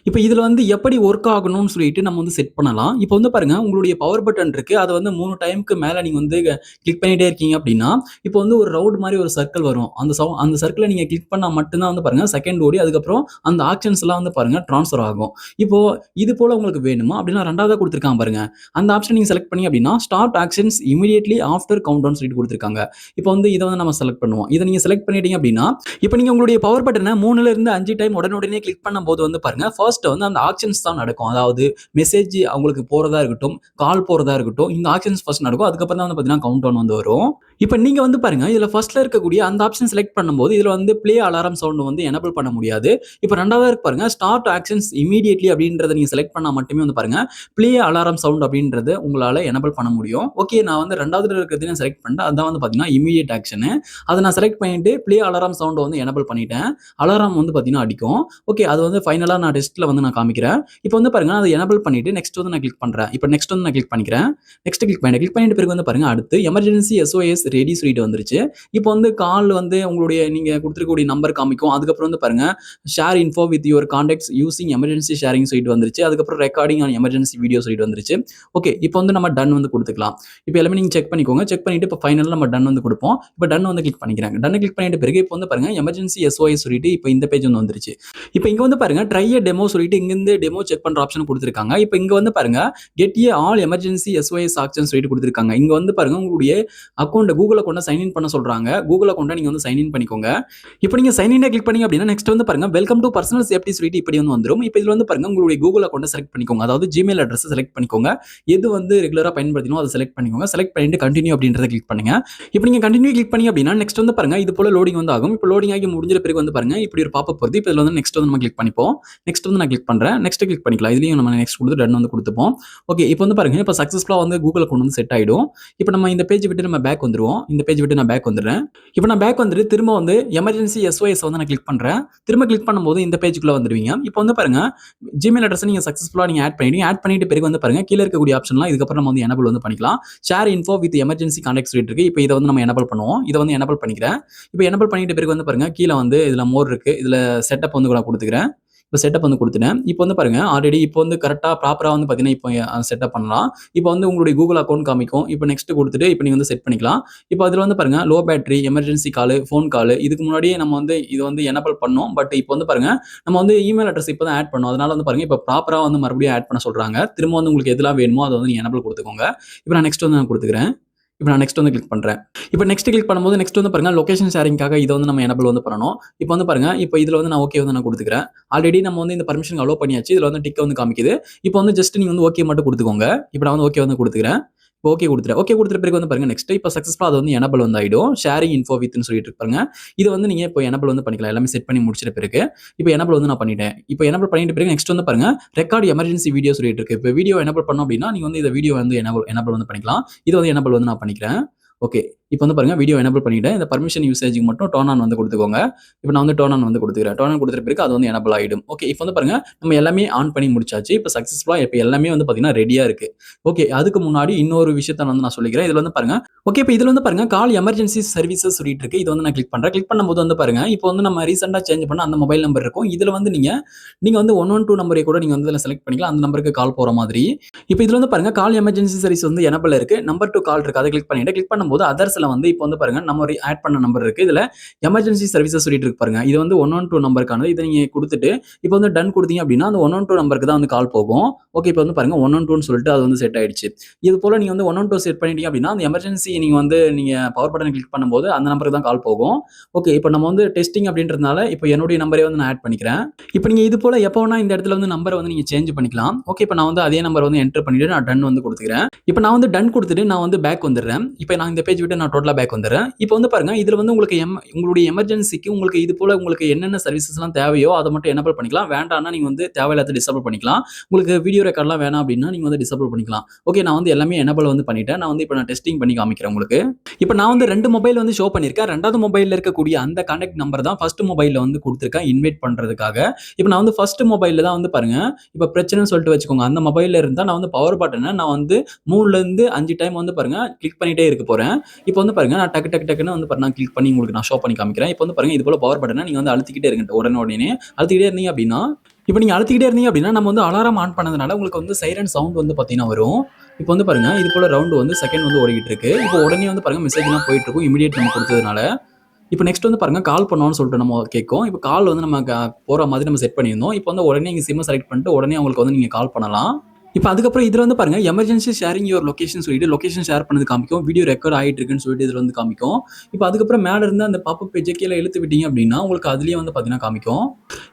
இப்போ இதில் வந்து எப்படி ஒர்க் ஆகணும்னு சொல்லிட்டு நம்ம வந்து செட் பண்ணலாம். இப்போ வந்து பாருங்க உங்களுடைய பவர் பட்டன் இருக்கு. அதை வந்து மூணு டைமுக்கு மேல நீங்க வந்து கிளிக் பண்ணிட்டே இருக்கீங்க அப்படின்னா இப்போ வந்து ஒரு ரவுட் மாதிரி ஒரு சர்க்கிள் வரும். அந்த சவு அந்த சர்க்கிளை நீங்க கிளிக் பண்ணால் மட்டும்தான் வந்து பாருங்க செகண்ட் ஓடி அதுக்கப்புறம் அந்த ஆப்ஷன்ஸ் எல்லாம் வந்து பாருங்க ட்ரான்ஸ்ஃபர் ஆகும். இப்போ இது போல உங்களுக்கு வேணுமா? அப்படின்னா ரெண்டாவது கொடுத்துருக்காங்க பாருங்க. அந்த ஆப்ஷன் நீங்கள் செலக்ட் பண்ணி அப்படின்னா start actions immediately after countdown சொல்லிட்டு கொடுத்துருக்காங்க. இப்போ வந்து இதை வந்து நம்ம செலக்ட் பண்ணுவோம். இதை நீங்க செலக்ட் பண்ணிட்டீங்க அப்படின்னா இப்போ நீங்க உங்களுடைய பவர் பட்டனை மூணுல இருந்து அஞ்சு டைம் உடனுடனே கிளிக் பண்ணும்போது வந்து பாருங்க ஃபர்ஸ்ட் வந்து அந்த ஆக்ஷன்ஸ் தான் நடக்கும். அதாவது மெசேஜ் அவங்களுக்கு போறதா இருக்கட்டும் கால் போறதா இருக்கட்டும் இந்த ஆக்ஷன்ஸ் ஃபர்ஸ்ட் நடக்கும். அதுக்கப்புறம் தான் வந்து பார்த்தீங்கன்னா கவுண்ட் டவுன் வந்து வரும். இப்போ நீங்க வந்து பாருங்க இதுல ஃபர்ஸ்ட்ல இருக்கக்கூடிய அந்த ஆப்ஷன் செலக்ட் பண்ணும்போது இதுல வந்து ப்ளே அலாரம் சவுண்ட் வந்து எனபிள் பண்ண முடியாது. இப்போ ரெண்டாவது இருக்கு பாருங்க ஸ்டார்ட் ஆக்ஷன்ஸ் இமீடியட்லி அப்படின்றத நீங்க செலக்ட் பண்ணா மட்டுமே வந்து பாருங்க ப்ளே அலாரம் சவுண்ட் அப்படின்றது உங்களால எனபிள் பண்ண முடியும். ஓகே நான் வந்து ரெண்டாவது இருக்கிறது செலக்ட் பண்ணிட்டு அதான் வந்து பாத்தீங்கன்னா இமீடியட் ஆக்ஷன் அதை நான் செலக்ட் பண்ணிட்டு ப்ளே அலாரம் சவுண்டை வந்து எனபிள் பண்ணிட்டேன். அலாரம் வந்து பார்த்தீங்கன்னா அடிக்கும். ஓகே அது வந்து ஃபைனலாக நான் டெஸ்ட்டில் வந்து நான் காமிக்கிறேன். இப்போ வந்து பாருங்க அதை எனபிள் பண்ணிவிட்டு நெக்ஸ்ட் வந்து நான் கிளிக் பண்றேன். இப்போ நெக்ஸ்ட் வந்து நான் கிளிக் பண்ணிக்கிறேன். நெக்ஸ்ட் கிளிக் பண்ணி கிளிக் பண்ணிட்டு பிறகு வந்து பாருங்கள் அடுத்து எமர்ஜென்சி எஸ்ஓஎஸ் ரெடி சொல்லிட்டு வந்துருச்சு. இப்போ வந்து கால் வந்து உங்களுடைய நீங்கள் கொடுத்துருக்கக்கூடிய நம்பர் காமிக்கும். அதுக்கப்புறம் வந்து பாருங்க share info with your contacts using emergency sharing சொல்லிட்டு வந்துருச்சு. அதுக்கப்புறம் ரெக்கார்டிங் ஆன் எமர்ஜென்சி வீடியோ சொல்லிட்டு வந்துருச்சு. ஓகே இப்போ வந்து நம்ம டன் வந்து கொடுத்துக்கலாம். இப்போ எல்லாமே நீங்கள் செக் பண்ணிக்கோங்க. செக் பண்ணிட்டு இப்போ ஃபைனலாக நம்ம டன் வந்து கொடுப்போம். இப்போ டன் வந்து கிளிக் காமிக்கிறாங்க டன் கிளிக் பண்ணிட்டு பிறகு இப்போ வந்து பாருங்க எமர்ஜென்சி எஸ்ஓஐ சொல்லிட்டு இப்போ இந்த பேஜ் வந்து வந்துருச்சு. இப்போ இங்க வந்து பாருங்க ட்ரை டெமோ சொல்லிட்டு இங்கிருந்து டெமோ செக் பண்ற ஆப்ஷன் கொடுத்துருக்காங்க. இப்போ இங்க வந்து பாருங்க get a all emergency SOS option சொல்லிட்டு கொடுத்துருக்காங்க. இங்க வந்து பாருங்க உங்களுடைய அக்கௌண்ட் கூகுள் அக்கௌண்ட்டை சைன் இன் பண்ண சொல்றாங்க. கூகுள் அக்கௌண்ட்டை நீங்க வந்து சைன் இன் பண்ணிக்கோங்க. இப்போ நீங்க சைன் இன் கிளிக் பண்ணி அப்படின்னா நெக்ஸ்ட் வந்து பாருங்க வெல்கம் டு பர்சனல் சேஃப்டி சொல்லிட்டு இப்படி வந்து வந்துரும். இப்போ இதுல வந்து பாருங்க உங்களுடைய கூகுள் அக்கௌண்ட்டை செலக்ட் பண்ணிக்கோங்க. அதாவது ஜிமெயில் அட்ரஸ் செலக்ட் பண்ணிக்கோங்க. எது வந்து ரெகுலரா பயன்படுத்தணும் அதை செலக்ட் பண்ணிக்கோங்க. செலக்ட் பண்ணிட்டு கண்டினியூ அப்படின்றத கிளிக் பண்ணுங்க. இப்போ நீங்க கண்டினியூ கிளிக் பண்ணி அப்படின்னா நெக்ஸ்ட் வந்து பாருங்க இது போல லோடிங் வந்து ஆகும். இப்போ லோடிங் ஆகி முடிஞ்ச பிறகு வந்து பாருங்க இப்படி ஒரு பாப்பப் வருது. இப்போ இதில் வந்து நெக்ஸ்ட் வந்து நம்ம கிளிக் பண்ணிப்போம். நெக்ஸ்ட் வந்து நான் கிளிக் பண்ணுறேன் நெக்ஸ்ட் கிளிக் பண்ணிக்கலாம். இதுலையும் நம்ம நெக்ஸ்ட் கொடுத்து டன் வந்து கொடுத்துப்போம். ஓகே இப்போ வந்து பாருங்க இப்போ சக்ஸஸ்ஃபுல்லாக வந்து கூகுள் கொண்டு வந்து செட் ஆயிடும். இப்போ நம்ம இந்த பேஜ் விட்டு நம்ம பேக் வந்துருவோம். இந்த பேஜ் விட்டு நான் பேக் வந்துடுறேன். இப்போ நான் பேக் வந்துட்டு திரும்ப வந்து எமர்ஜென்சி எஸ்ஓஎஸ் வந்து நான் கிளிக் பண்ணுறேன் திரும்ப கிளிக் பண்ணும்போது இந்த பேஜுக்குள்ளே வந்துடுவீங்க இப்போ வந்து பாருங்க ஜிமெயில் அட்ரஸ் நீங்கள் சக்ஸஸ்ஃபுல்லாக நீங்க ஆட் பண்ணிட்டு ஆட் பண்ணிட்டு பிறகு வந்து பாருங்க கீழே இருக்கக்கூடிய ஆப்ஷன்லாம் இதுக்கப்புறம் நம்ம வந்து எனபிள் வந்து பண்ணிக்கலாம். Share info with emergency contact சொல்லிட்டு இருக்கு. இப்போ இதை வந்து நம்ம எனபிள் பண்ணுவோம். இதை வந்து எனபிள் பண்ணிக்கிறேன். இப்போ எனபிள் பண்ணிட்டு பிறகு வந்து பாருங்க கீழே வந்து இதில் மோர் இருக்கு. இதுல செட்டப் வந்து கூட கொடுத்துக்கிறேன். இப்போ செட்டப் வந்து கொடுத்துட்டேன். இப்போ வந்து பாருங்க ஆல்ரெடி இப்போ வந்து கரெக்டாக ப்ராப்பராக வந்து பார்த்தீங்கன்னா இப்போ செட்டப் பண்ணலாம். இப்போ வந்து உங்களுடைய கூகுள் அக்கௌண்ட் காமிக்கும். இப்போ நெக்ஸ்ட் கொடுத்துட்டு இப்போ நீங்கள் வந்து செட் பண்ணிக்கலாம். இப்போ அதில் வந்து பாருங்க low battery emergency call phone call இதுக்கு முன்னாடியே நம்ம வந்து இது வந்து எனபிள் பண்ணோம். பட் இப்போ வந்து பாருங்க நம்ம வந்து இமெயில் அட்ரஸ் இப்போ தான் ஆட் பண்ணோம். அதனால வந்து பாருங்க இப்போ ப்ராப்பராக வந்து மறுபடியும் ஆட் பண்ண சொல்றாங்க. திரும்ப வந்து உங்களுக்கு எதெல்லாம் வேணுமோ அதை வந்து நீங்கள் எனபிள் கொடுத்துக்கோங்க. இப்போ நான் நெக்ஸ்ட் வந்து நான் கொடுத்துக்கிறேன். இப்போ நான் நெக்ஸ்ட் வந்து கிளிக் பண்ணுறேன் இப்போ நெக்ஸ்ட் கிளிக் பண்ணும்போது நெக்ஸ்ட் வந்து பாருங்க லொக்கேஷன் ஷேரிங்காக இதை வந்து நம்ம எனபிள் வந்து பண்ணணும். இப்போ வந்து பாருங்க இப்போ இதில் வந்து நான் ஓகே வந்து நான் கொடுத்துக்கிறேன். ஆல்ரெடி நம்ம வந்து இந்த பர்மிஷன் அலோவ் பண்ணியாச்சு. இதில் வந்து டிக் வந்து காமிக்குது. இப்போ வந்து ஜஸ்ட் நீங்கள் வந்து ஓகே மட்டும் கொடுத்துக்கோங்க. இப்போ நான் வந்து ஓகே வந்து கொடுத்துக்கிறேன். ஓகே கொடுத்துறேன் ஓகே கொடுத்துற பிறகு வந்து பாருங்க நெக்ஸ்ட் இப்போ சக்ஸஸ்ஃபுல்லாக அது வந்து எனபிள் வந்து ஆயிடும் ஷேரிங் இன்ஃபோ வித்னு சொல்லிட்டு இருப்பாங்க இது வந்து நீங்கள் இப்போ எனபிள் வந்து பண்ணிக்கலாம். எல்லாமே செட் பண்ணி முடிச்சிட்ட பிறகு இப்போ எனபிள் வந்து நான் பண்ணிட்டேன். இப்போ எனபிள் பண்ணிட்டு பிறகு நெக்ஸ்ட் வந்து பாருங்க ரெக்கார்டு எமர்ஜென்சி வீடியோ சொல்லிட்டு இருக்கு. இப்போ வீடியோ எனபிள் பண்ணோம் அப்படின்னா நீங்கள் வந்து இந்த வீடியோ வந்து எனபிள் எனபிள் வந்து பண்ணிக்கலாம். இது வந்து எனபிள் வந்து நான் பண்ணிக்கிறேன். ஓகே இப்போ வந்து பாருங்க வீடியோ எனபிள் பண்ணிவிட்டேன் இந்த பர்மிஷன் யூசேஜுக்கு மட்டும் டோன் ஆன் வந்து கொடுத்துக்கோங்க. இப்போ நான் வந்து டோன் ஆன் வந்து கொடுத்துக்கிறேன். டோன் ஆன் கொடுத்துட்ட பிறகு அது வந்து எனபிள் ஆகிடும் ஓகே இப்போ வந்து பாருங்க நம்ம எல்லாமே ஆன் பண்ணி முடிச்சாச்சு. இப்போ சக்ஸஸ்ஃபுல்லாக இப்போ எல்லாமே வந்து பார்த்தீங்கன்னா ரெடியாக இருக்கு. ஓகே அதுக்கு முன்னாடி இன்னொரு விஷயத்த வந்து நான் சொல்லிக்கிறேன். இதில் வந்து பாருங்க ஓகே இப்போ இதில் வந்து பாருங்க கால் எமர்ஜென்சி சர்வீசஸ் சொல்லிட்டு இருக்கு. இது வந்து நான் கிளிக் பண்றேன். கிளிக் பண்ணும்போது வந்து பாருங்க இப்போ வந்து நம்ம ரீசெண்டாக சேஞ்ச் பண்ண அந்த மொபைல் நம்பர் இருக்கும். இதில் வந்து நீங்க நீங்க வந்து ஒன் ஒன் டூ நம்பரை கூட நீங்கள் வந்து இதில் செலக்ட் பண்ணிக்கலாம். அந்த நம்பருக்கு கால் போகிற மாதிரி. இப்போ இதில் வந்து பாருங்க கால் எமர்ஜென்சி சர்வீஸ் வந்து எனபிள் இருக்கு. நம்பர் டூ கால் இருக்குது அதை கிளிக் பண்ணிட்டு கிளிக் பண்ணும்போது அதர்ஸ் அதர்ஸ்ல வந்து இப்போ வந்து பாருங்க நம்ம ஆட் பண்ண நம்பர் இருக்குது இதுல எமர்ஜென்சி சர்வீசஸ் சொல்லிட்டு இருக்கு பாருங்க. இது வந்து ஒன் ஒன் டூ நம்பருக்கானது இதை நீங்க கொடுத்துட்டு இப்போ வந்து டன் கொடுத்தீங்க அப்படின்னா அந்த ஒன் ஒன் டூ நம்பருக்கு தான் வந்து கால் போகும். ஓகே இப்போ வந்து பாருங்க ஒன் ஒன் டூன்னு சொல்லிட்டு அது வந்து செட் ஆயிடுச்சு. இது போல நீங்க வந்து ஒன் ஒன் டூ செட் பண்ணிட்டீங்க அப்படின்னா அந்த எமர்ஜென்சி நீங்க வந்து நீங்க பவர் பட்டன் கிளிக் பண்ணும்போது அந்த நம்பருக்கு தான் கால் போகும். ஓகே இப்போ நம்ம வந்து டெஸ்டிங் அப்படின்றதுனால இப்போ என்னுடைய நம்பரே வந்து நான் ஆட் பண்ணிக்கிறேன். இப்போ நீங்கள் இது போல எப்போ வேணா இந்த இடத்துல வந்து நம்பரை வந்து நீங்க சேஞ்ச் பண்ணிக்கலாம். ஓகே இப்போ நான் வந்து அதே நம்பர் வந்து என்டர் பண்ணிட்டு நான் டன் வந்து கொடுத்துக்கிறேன். இப்போ நான் வந்து டன் கொடுத்துட்டு நான் வந்து பேக் வந்துடுறேன். இப்போ நான் இந்த பேஜ் விட்டு நான் டோட்டலாக பேக் வந்துடுறேன். இப்போ வந்து பாருங்கள் இதில் வந்து உங்களுக்கு எம் உங்களுடைய எமர்ஜென்சிக்கு உங்களுக்கு இது போல் உங்களுக்கு என்னென்ன சர்வீசஸ்லாம் தேவையோ அதை மட்டும் எனபிள் பண்ணிக்கலாம். வேண்டாம்னா நீங்கள் வந்து தேவையில்லாத டிசபிள் பண்ணிக்கலாம். உங்களுக்கு வீடியோ ரெக்கார்ட்லாம் வேணாம் அப்படின்னா நீங்கள் வந்து டிசபிள் பண்ணிக்கலாம். ஓகே நான் வந்து எல்லாமே எனபிள் வந்து பண்ணிட்டேன். நான் வந்து இப்போ நான் டெஸ்டிங் பண்ணி காமிக்கிறேன் உங்களுக்கு. இப்போ நான் வந்து ரெண்டு மொபைல் வந்து ஷோ பண்ணியிருக்கேன். ரெண்டாவது மொபைலில் இருக்கக்கூடிய அந்த கான்டாக்ட் நம்பர் தான் ஃபர்ஸ்ட் மொபைலில் வந்து கொடுத்துருக்கேன் இன்வைட் பண்ணுறதுக்காக இப்போ நான் வந்து ஃபர்ஸ்ட் மொபைலில் தான் வந்து பாருங்க இப்போ பிரச்சனைன்னு சொல்லிட்டு வச்சுக்கோங்க. அந்த மொபைலில் இருந்தால் நான் வந்து பவர் பட்டனை நான் வந்து மூணுலேருந்து அஞ்சு டைம் வந்து பாருங்க கிளிக் பண்ணிகிட்டே இருக்க போகிறேன் இப்போ வந்து பாருங்க நான் டக்கு டக்கு டக்குன்னு வந்து பாருங்க நான் கிளிக் பண்ணி உங்களுக்கு நான் ஷோ பண்ணி காமிக்கிறேன். இப்போ வந்து பாருங்க இது போல பவர் பட்டனை நீங்கள் வந்து அழுத்திக்கிட்டே இருங்க உடனே உடனே அழுத்திக்கிட்டே இருந்தீங்க அப்படின்னா இப்போ நீங்கள் அழுத்திக்கிட்டே இருந்தீங்க அப்படின்னா நம்ம வந்து அலாரம் ஆன் பண்ணதுனால உங்களுக்கு வந்து சைரன் சவுண்ட் வந்து பார்த்தீங்கன்னா வரும். இப்போ வந்து பாருங்க இது போல ரவுண்டு வந்து செகண்ட் வந்து ஓடிக்கிட்டு இருக்கு. இப்போ உடனே வந்து பாருங்க மெசேஜ்லாம் போயிட்டு இருக்கும் இமீடியட் நம்ம கொடுத்ததுனால. இப்போ நெக்ஸ்ட் வந்து பாருங்க கால் பண்ணோம்னு சொல்லிட்டு நம்ம கேட்கும். இப்போ கால் வந்து நம்ம போகிற போற மாதிரி நம்ம செட் பண்ணியிருந்தோம். இப்போ வந்து உடனே நீங்கள் சிம்மை செலக்ட் பண்ணிட்டு உடனே அவங்களுக்கு வந்து நீங்கள் கால் பண்ணலாம். இப்போ அதுக்கப்புறம் இதில் வந்து பாருங்கள் எமர்ஜென்சி ஷேரிங் யுவர் லொக்கேஷன் சொல்லிட்டு லொக்கேஷன் ஷேர் பண்ணது காமிக்கும். வீடியோ ரெக்கார்ட் ஆகிட்டு இருக்குன்னு சொல்லிட்டு இதில் வந்து காமிக்கும். இப்போ அதுக்கப்புறம் மேலே இருந்து அந்த பாப்பப் பேஜை கீழே இழுத்து விட்டீங்க அப்படின்னா உங்களுக்கு அதுலேயே வந்து பார்த்தீங்கன்னா காமிக்கும்.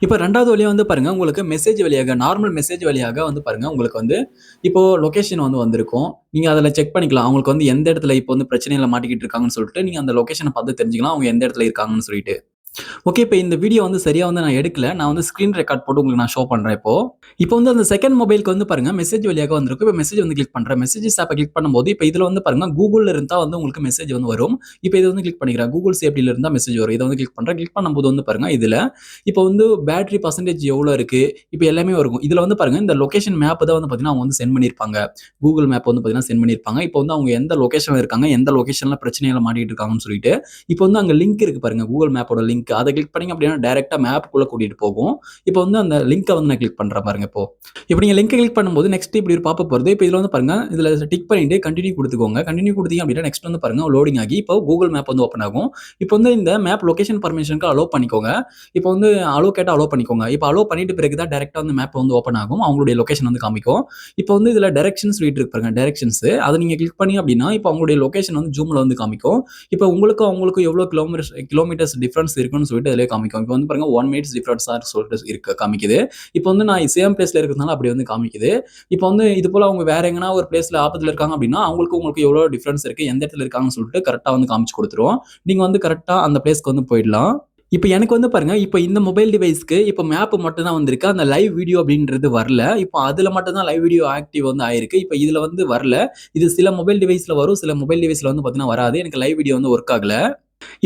இப்போ ரெண்டாவது வழியாக வந்து பாருங்கள் உங்களுக்கு மெசேஜ் வழியாக நார்மல் மெசேஜ் வழியாக வந்து பாருங்கள் உங்களுக்கு வந்து இப்போது லொக்கேஷன் வந்து வந்திருக்கும். நீங்கள் அதில் செக் பண்ணிக்கலாம். அவங்களுக்கு வந்து எந்த இடத்துல இப்போ வந்து பிரச்சனையில் மாட்டிக்கிட்டு இருக்காங்கன்னு சொல்லிட்டு நீங்கள் அந்த லொகேஷனை பார்த்து தெரிஞ்சுக்கலாம். அவங்க எந்த இடத்துல இருக்காங்கன்னு சொல்லிட்டு. ஓகே இப்போ இந்த வீடியோ வந்து சரியா வந்து நான் எடுக்கல. நான் வந்து ஸ்க்ரீன் ரெக்கார்ட் போட்டு உங்களுக்கு நான் ஷோ பண்றேன் இப்போ. இப்போ வந்து அந்த செகண்ட் மொபைலுக்கு வந்து பாருங்க மெசேஜ் வழியாக வந்திருக்கும் இப்போ மெசேஜ் வந்து கிளிக் பண்றேன். மெசேஜஸ் ஆப்பை கிளிக் பண்ணும்போது இப்போ இதுல வந்து பாருங்க கூகுள்ல இருந்தால் வந்து உங்களுக்கு மெசேஜ் வந்து வரும். இப்போ இதை வந்து கிளிக் பண்ணிக்கிறேன். கூகுள் சேஃப்டியில் இருந்தால் மெசேஜ் வரும். இதை வந்து கிளிக் பண்ணுறேன் கிளிக் பண்ணும்போது வந்து பாருங்க இதுல இப்போ வந்து பேட்டரி பர்சன்டேஜ் எவ்வளோ இருக்கு? இப்போ எல்லாமே இருக்கும் இதில் வந்து பாருங்க இந்த லொகேஷன் மேப் தான் வந்து பாத்தீங்கன்னா அவங்க வந்து சென்ட் பண்ணியிருப்பாங்க. கூகுள் மேப் வந்து பார்த்தீங்கன்னா சென்ட் பண்ணியிருப்பாங்க. இப்போ வந்து அவங்க எந்த லொகேஷன்ல இருக்காங்க எந்த லொகேஷன்ல பிரச்சனைகளை மாட்டிட்டு இருக்காங்கன்னு சொல்லிட்டு இப்போ வந்து அங்கே லிங்க் இருக்கு பாருங்க கூகுள் மேப்போட லிங்க் அதை கிளிக் பண்ணிங்க அப்படின்னா டேரெக்டாக மேப்புக்குள்ளே கூட்டிகிட்டு போகும். இப்போ வந்து அந்த லிங்க்கை வந்து நான் கிளிக் பண்ணுற பாருங்க இப்போ. இப்போ நீங்கள் லிங்க் கிளிக் பண்ணும்போது நெக்ஸ்ட் இப்படி ஒரு பாப்பப் வருது. இப்போ இதில் வந்து பாருங்கள் இதில் டிக் பண்ணிட்டு கண்டினியூ கொடுத்துக்கோங்க. கண்டினியூ கொடுத்தீங்க அப்படின்னா நெக்ஸ்ட் வந்து பாருங்க லோடிங் ஆகி இப்போ கூகுள் மேப் வந்து ஓப்பன் ஆகும். இப்போ வந்து இந்த மேப் லொகேஷன் பர்மிஷனுக்கு அலோ பண்ணிக்கோங்க. இப்போ வந்து அலோ கேட்டால் அலோ பண்ணிக்கோங்க. இப்போ அலோ பண்ணிட்டு பிறகு தான் டேரெக்டாக வந்து மேப் வந்து ஓப்பன் ஆகும். அவங்களுடைய லொக்கேஷன் வந்து காமிக்கும். இப்போ வந்து இதில் டெரெக்ஷன்ஸ் சொல்லிட்டு இருக்கு பாருங்க டெரெக்ஷன்ஸ் அதை நீங்கள் கிளிக் பண்ணி அப்படின்னா இப்போ அவங்களுடைய லொகேஷன் வந்து ஜூமில் வந்து காமிக்கும். இப்போ உங்களுக்கும் அவங்களுக்கும் எவ்வளோ கிலோமீட்டர்ஸ் கிலோமீட்டர்ஸ் டிஃப்ரென்ஸ் இருக்குன்னு சொல்லிட்டு அதிலே காமிக்கும். இப்போ வந்து பாருங்க ஒன் மினிட்ஸ் டிஃப்ரெண்ட்ஸாக சொல்லிட்டு இருக்கு காமிக்குது. இப்போ வந்து நான் சேம் பிளேஸ்ல இருக்கிறதுனால அப்படி வந்து காமிக்குது. இப்போ வந்து இது போல அவங்க வேற எங்கன்னா ஒரு பிளேஸ்ல ஆபத்தில் இருக்காங்க அப்படின்னா அவங்களுக்கு உங்களுக்கு எவ்வளோ டிஃப்ரென்ஸ் இருக்கு எந்த இடத்துல இருக்காங்கன்னு சொல்லிட்டு கரெக்டாக வந்து காமிச்சு கொடுத்துருவோம். நீங்க வந்து கரெக்டாக அந்த பிளேஸ்க்கு வந்து போயிடலாம். இப்போ எனக்கு வந்து பாருங்க இப்போ இந்த மொபைல் டிவைஸ்க்கு இப்போ மேப் மட்டும் தான் வந்திருக்கு. அந்த லைவ் வீடியோ அப்படின்றது வரல. இப்போ அதில் மட்டும் தான் லைவ் வீடியோ ஆக்டிவ் வந்து ஆயிருக்கு. இப்போ இதில் வந்து வரல. இது சில மொபைல் டிவைஸில் வரும் சில மொபைல் டிவைஸில் வந்து பார்த்தீங்கன்னா வராது. எனக்கு லைவ் வீடியோ வந்து ஒர்க் ஆகலை.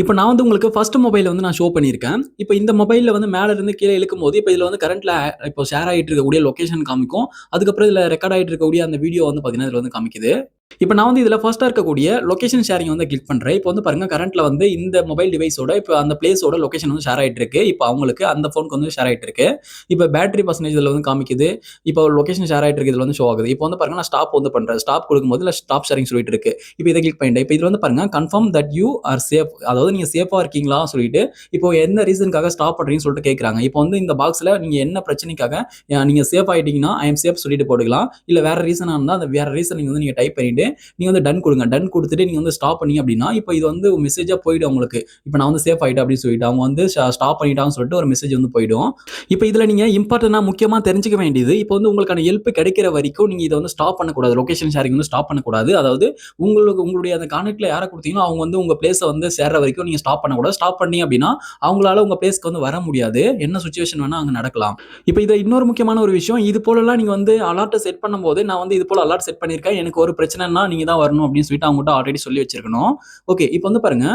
இப்போ நான் வந்து உங்களுக்கு ஃபர்ஸ்ட் மொபைல் வந்து நான் ஷோ பண்ணியிருக்கேன். இப்போ இந்த மொபைலில் வந்து மேலே இருந்து கீழே இழுக்கும் போது இப்போ இதில் வந்து கரண்ட்ல இப்போ ஷேர் ஆகிட்டு இருக்கக்கூடிய லொகேஷன் காமிக்கும். அதுக்கப்புறம் இதில் ரெக்கார்ட் ஆகிட்டு இருக்கக்கூடிய அந்த வீடியோ வந்து பார்த்தீங்கன்னா இதில் வந்து காமிக்குது. இப்போ நான் வந்து இதில் ஃபர்ஸ்ட்டாக இருக்கக்கூடிய லொகேஷன் ஷேரிங் வந்து கிளிக் பண்ணுறேன் இப்போ வந்து பாருங்க கரண்ட்ல வந்து இந்த மொபைல் டிவைஸோட இப்போ அந்த பிளேஸோட லொகேஷன் வந்து ஷேர் ஆகிட்டு இருக்கு இப்போ அவங்களுக்கு அந்த ஃபோனுக்கு வந்து ஷேர் ஆகிட்டு இருக்கு இப்போ பேட்டரி பர்சன்டேஜ் இதில் வந்து காமிக்குது. இப்போ லொகேஷன் ஷேர் ஆகிட்டு இருக்கு இதில் வந்து ஷோ ஆகுது. இப்போ வந்து பாருங்க நான் ஸ்டாப் வந்து பண்ணுறேன் ஸ்டாப் கொடுக்கும்போது இல்லை ஸ்டாப் ஷேரிங் சொல்லிட்டு இருக்கு. இப்போ இதை கிளிக் பண்ணிட்டேன். இப்போ இதில் வந்து பாருங்க confirm that you are safe அதாவது நீங்கள் சேஃபாக இருக்கீங்களா சொல்லிட்டு இப்போ எந்த ரீசனுக்காக ஸ்டாப் பண்ணுறீங்கன்னு சொல்லிட்டு கேட்குறாங்க இப்போ வந்து இந்த பாக்ஸில் நீங்கள் என்ன பிரச்சனைக்காக நீங்கள் சேஃப் ஆகிட்டீங்கன்னா ஐ எம் சேஃப் சொல்லிட்டு போட்டுக்கலாம். இல்லை வேற ரீசனாக இருந்தால் அந்த வேற ரீசன் நீங்கள் வந்து நீங்கள் டைப் பண்ணிட்டு நீங்கள் வந்து டன் கொடுங்க. டன் கொடுத்துட்டு நீங்கள் வந்து ஸ்டாப் பண்ணி அப்படின்னா இப்போ இது வந்து மெசேஜாக போயிடும் உங்களுக்கு. இப்போ நான் வந்து சேஃப் ஆகிட்டேன் அப்படின்னு சொல்லிட்டு அவங்க வந்து ஸ்டாப் பண்ணிட்டாங்கன்னு சொல்லிட்டு ஒரு மெசேஜ் வந்து போயிடும். இப்போ இதில் நீங்கள் இம்பார்ட்டண்டாக முக்கியமாக தெரிஞ்சுக்க வேண்டியது இப்போ வந்து உங்களுக்கான ஹெல்ப் கிடைக்கிற வரைக்கும் நீங்கள் இதை வந்து ஸ்டாப் பண்ணக்கூடாது. லொக்கேஷன் ஷேரிங் வந்து ஸ்டாப் பண்ணக்கூடாது. அதாவது உங்களுக்கு உங்களுடைய அந்த கான்டாக்ட்ல யாரை கொடுத்தீங்களோ அவங்க வந்து உங்கள் பிளேஸை வந்து சேர்ற வரைக்கும் நீங்க ஸ்டாப் பண்ணக்கூடாது. ஸ்டாப் பண்ணி அப்படின்னா அவங்களால உங்க பிளேஸ்க்கு வந்து வர முடியாது. என்ன சுச்சுவேஷன் வேணால் அங்க நடக்கலாம். இப்போ இது இன்னொரு முக்கியமான ஒரு விஷயம் இது போலலாம் நீங்க வந்து அலர்ட்டை செட் பண்ணும்போது நான் வந்து இது போல் அலர்ட் செட் பண்ணியிருக்கேன். எனக்கு ஒரு பிரச்சனை பிரச்சனைனா நீங்கள் தான் வரணும் அப்படின்னு சொல்லிட்டு அவங்ககிட்ட ஆல்ரெடி சொல்லி வச்சிருக்கணும். ஓகே இப்போ வந்து பாருங்க.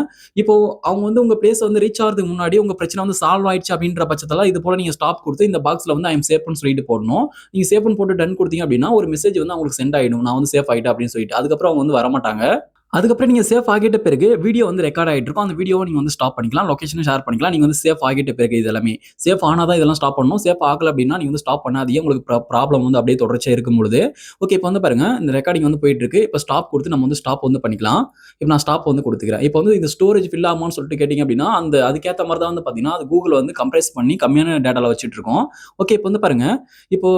இப்போ அவங்க வந்து உங்க பிளேஸ் வந்து ரீச் ஆகிறதுக்கு முன்னாடி உங்க பிரச்சனை வந்து சால்வ் ஆயிடுச்சு அப்படின்ற பட்சத்தில் இது போல நீங்க ஸ்டாப் கொடுத்து இந்த பாக்ஸ்ல வந்து ஐம் சேஃப்னு சொல்லிட்டு போடணும். நீங்க சேஃப்னு போட்டு டன் கொடுத்தீங்க அப்படின்னா ஒரு மெசேஜ் வந்து அவங்களுக்கு சென்ட் ஆயிடும். நான் வந்து சேஃப் ஆயிட்டேன் அப்படின்னு சொல்லிட்டு. அதுக்கப்புறம் அவங்க வந்து வரமாட்டாங்க. அதுக்கப்புறம் நீங்கள் சேஃப் ஆகிட்ட பிறகு வீடியோ வந்து ரெக்கார்ட் ஆகிட்டு இருக்கும் அந்த வீடியோவை நீங்கள் வந்து ஸ்டாப் பண்ணிக்கலாம். லொகேஷனை ஷேர் பண்ணிக்கலாம். நீங்கள் வந்து சேஃப் ஆகிட்ட பிறகு இது எல்லாமே. சேஃப் ஆனால் தான் இதெல்லாம் ஸ்டாப் பண்ணணும். சேஃப் ஆகல அப்படின்னா நீங்கள் வந்து ஸ்டாப் பண்ணாதீங்க. உங்களுக்கு ப்ராப்ளம் வந்து அப்படியே தொடர்ச்சியாக இருக்கும் பொழுது. ஓகே இப்போ வந்து பாருங்கள் இந்த ரெக்கார்டிங் வந்து போயிட்டு இருக்கு இப்போ ஸ்டாப் கொடுத்து நம்ம வந்து ஸ்டாப் வந்து பண்ணிக்கலாம். இப்போ நான் ஸ்டாப் வந்து கொடுத்துக்கிறேன். இப்போ வந்து இந்த ஸ்டோரேஜ் ஃபில் ஆகுமான்னு சொல்லிட்டு கேட்டிங்க அப்படின்னா அந்த அதுக்கேற்ற மாதிரி தான் வந்து பார்த்தீங்கன்னா அது கூகுள் வந்து கம்ப்ரைஸ் பண்ணி கம்மியான டேட்டாவில் வச்சுட்டு இருக்கோம் ஓகே இப்போ வந்து பாருங்க. இப்போ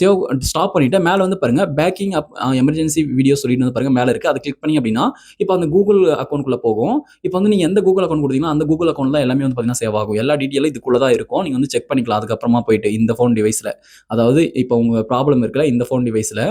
சேவ் ஸ்டாப் பண்ணிவிட்டு மேலே வந்து பாருங்க. பேக்கிங் அப் எமர்ஜென்சி வீடியோ சொல்லிட்டு வந்து பாருங்கள் மேலே இருக்குது அதை கிளிக் பண்ணி அப்படின்னா இப்போ அந்த கூகுள் அக்கௌண்ட்குள்ளே போகும். இப்போ வந்து நீங்கள் எந்த கூகுள் அக்கௌண்ட் கொடுத்தீங்கன்னா அந்த கூகுள் அக்கௌண்ட் எல்லாமே வந்து பார்த்தீங்கன்னா சேவ் ஆகும். எல்லா டீட்டெயிலும் இதுக்குள்ள தான் இருக்கும். நீங்கள் வந்து செக் பண்ணிக்கலாம். அதுக்கப்புறமா போயிட்டு இந்த ஃபோன் டிவைஸில் அதாவது இப்போ உங்கள் ப்ராப்ளம் இருக்குல்ல இந்த ஃபோன் டிவைஸில்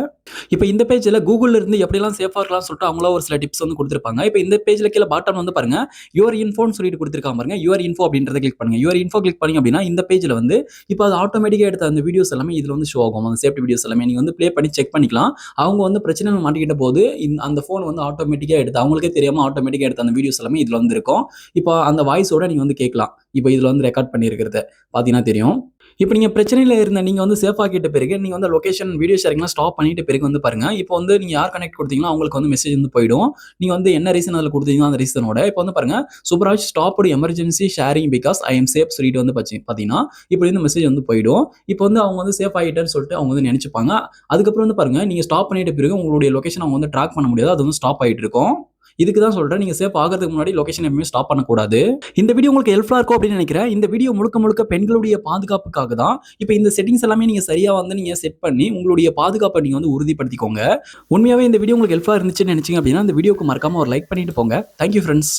இப்போ இந்த பேஜில் கூகுளில் இருந்து எப்படிலாம் சேஃபாக இருக்கலாம்னு சொல்லிட்டு அவங்களா ஒரு சில டிப்ஸ் வந்து கொடுத்துருப்பாங்க. இப்போ இந்த பேஜில் கீழே பாட்டம் வந்து பாருங்க யுவர் இன்ஃபோன்னு சொல்லிட்டு கொடுத்துருக்காங்க பாருங்க. யுவர் இன்ஃபோ அப்படின்றத கிளிக் பண்ணுங்க. யுவர் இன்ஃபோ கிளிக் பண்ணி அப்படின்னா இந்த பேஜில் வந்து இப்போ அது ஆட்டோமேட்டிக்காக எடுத்த அந்த வீடியோஸ் எல்லாமே இதில் வந்து ஷோ ஆகும். அந்த சேஃப்டி வீடியோஸ் எல்லாமே நீங்கள் வந்து ப்ளே பண்ணி செக் பண்ணிக்கலாம். அவங்க வந்து பிரச்சனை மாட்டிக்கிட்ட போது இந்த அந்த ஃபோன் வந்து ஆட்டோமேட்டிக்காக எடுத்து அவங்களுக்கே தெரியாமல் ஆட்டோமேட்டிக்காக எடுத்த அந்த வீடியோஸ் எல்லாமே இதில் வந்து இருக்கும் இப்போ அந்த வாய்ஸோட நீங்கள் வந்து கேட்கலாம். இப்போ இதுல வந்து ரெக்கார்ட் பண்ணியிருக்கிறது பார்த்தீங்கன்னா தெரியும். இப்போ நீங்கள் பிரச்சனையில் இருந்த நீங்கள் வந்து சேஃப் ஆக்கிட்ட பிறகு நீங்கள் வந்து லொகேஷன் வீடியோ ஷேரிங்லாம் ஸ்டாப் பண்ணிட்டு பிறகு வந்து பாருங்கள் இப்போ வந்து நீங்கள் யார் கனெக்ட் கொடுத்தீங்களோ அவங்களுக்கு வந்து மெசேஜ் வந்து போயிடும். நீங்கள் வந்து என்ன ரீசன் அதில் கொடுத்தீங்களோ அந்த ரீசனோட இப்போ வந்து பாருங்க Subbaraj stop emergency sharing because I am safe சொல்லிட்டு வந்து பச்சு பார்த்தீங்கன்னா இப்போ இந்த மெசேஜ் வந்து போயிடும். இப்போ வந்து அவங்க வந்து சேஃப் ஆகிட்டேன்னு சொல்லிட்டு அவங்க வந்து நினச்சிப்பாங்க. அதுக்கப்புறம் வந்து பாருங்கள் நீங்கள் ஸ்டாப் பண்ணிட்ட பிறகு உங்களுடைய லொக்கேஷன் அவங்க வந்து ட்ராக் பண்ண முடியாது அது வந்து ஸ்டாப் ஆகிட்டு இருக்கும். இதுக்கு தான் சொல்கிறேன் நீங்கள் சேஃப் ஆகிறதுக்கு முன்னாடி லொகேஷன் எப்பவுமே ஸ்டாப் பண்ணக்கூடாது. இந்த வீடியோ உங்களுக்கு ஹெல்ப்ஃபுல்லாக இருக்கும் அப்படின்னு நினைக்கிறேன். இந்த வீடியோ முழுக்க முழுக்க பெண்களுடைய பாதுகாப்புக்காக தான். இப்போ இந்த செட்டிங்ஸ் எல்லாமே நீங்கள் சரியாக வந்து நீங்கள் செட் பண்ணி உங்களுடைய பாதுகாப்பை நீங்கள் வந்து உறுதிப்படுத்திக்கோங்க. உண்மையாகவே இந்த வீடியோ உங்களுக்கு ஹெல்ப்ஃபுல்லாக இருந்துச்சுன்னு நினச்சிங்க அப்படின்னா இந்த வீடியோக்கு மறக்காம ஒரு லைக் பண்ணிட்டு போங்க. Thank you friends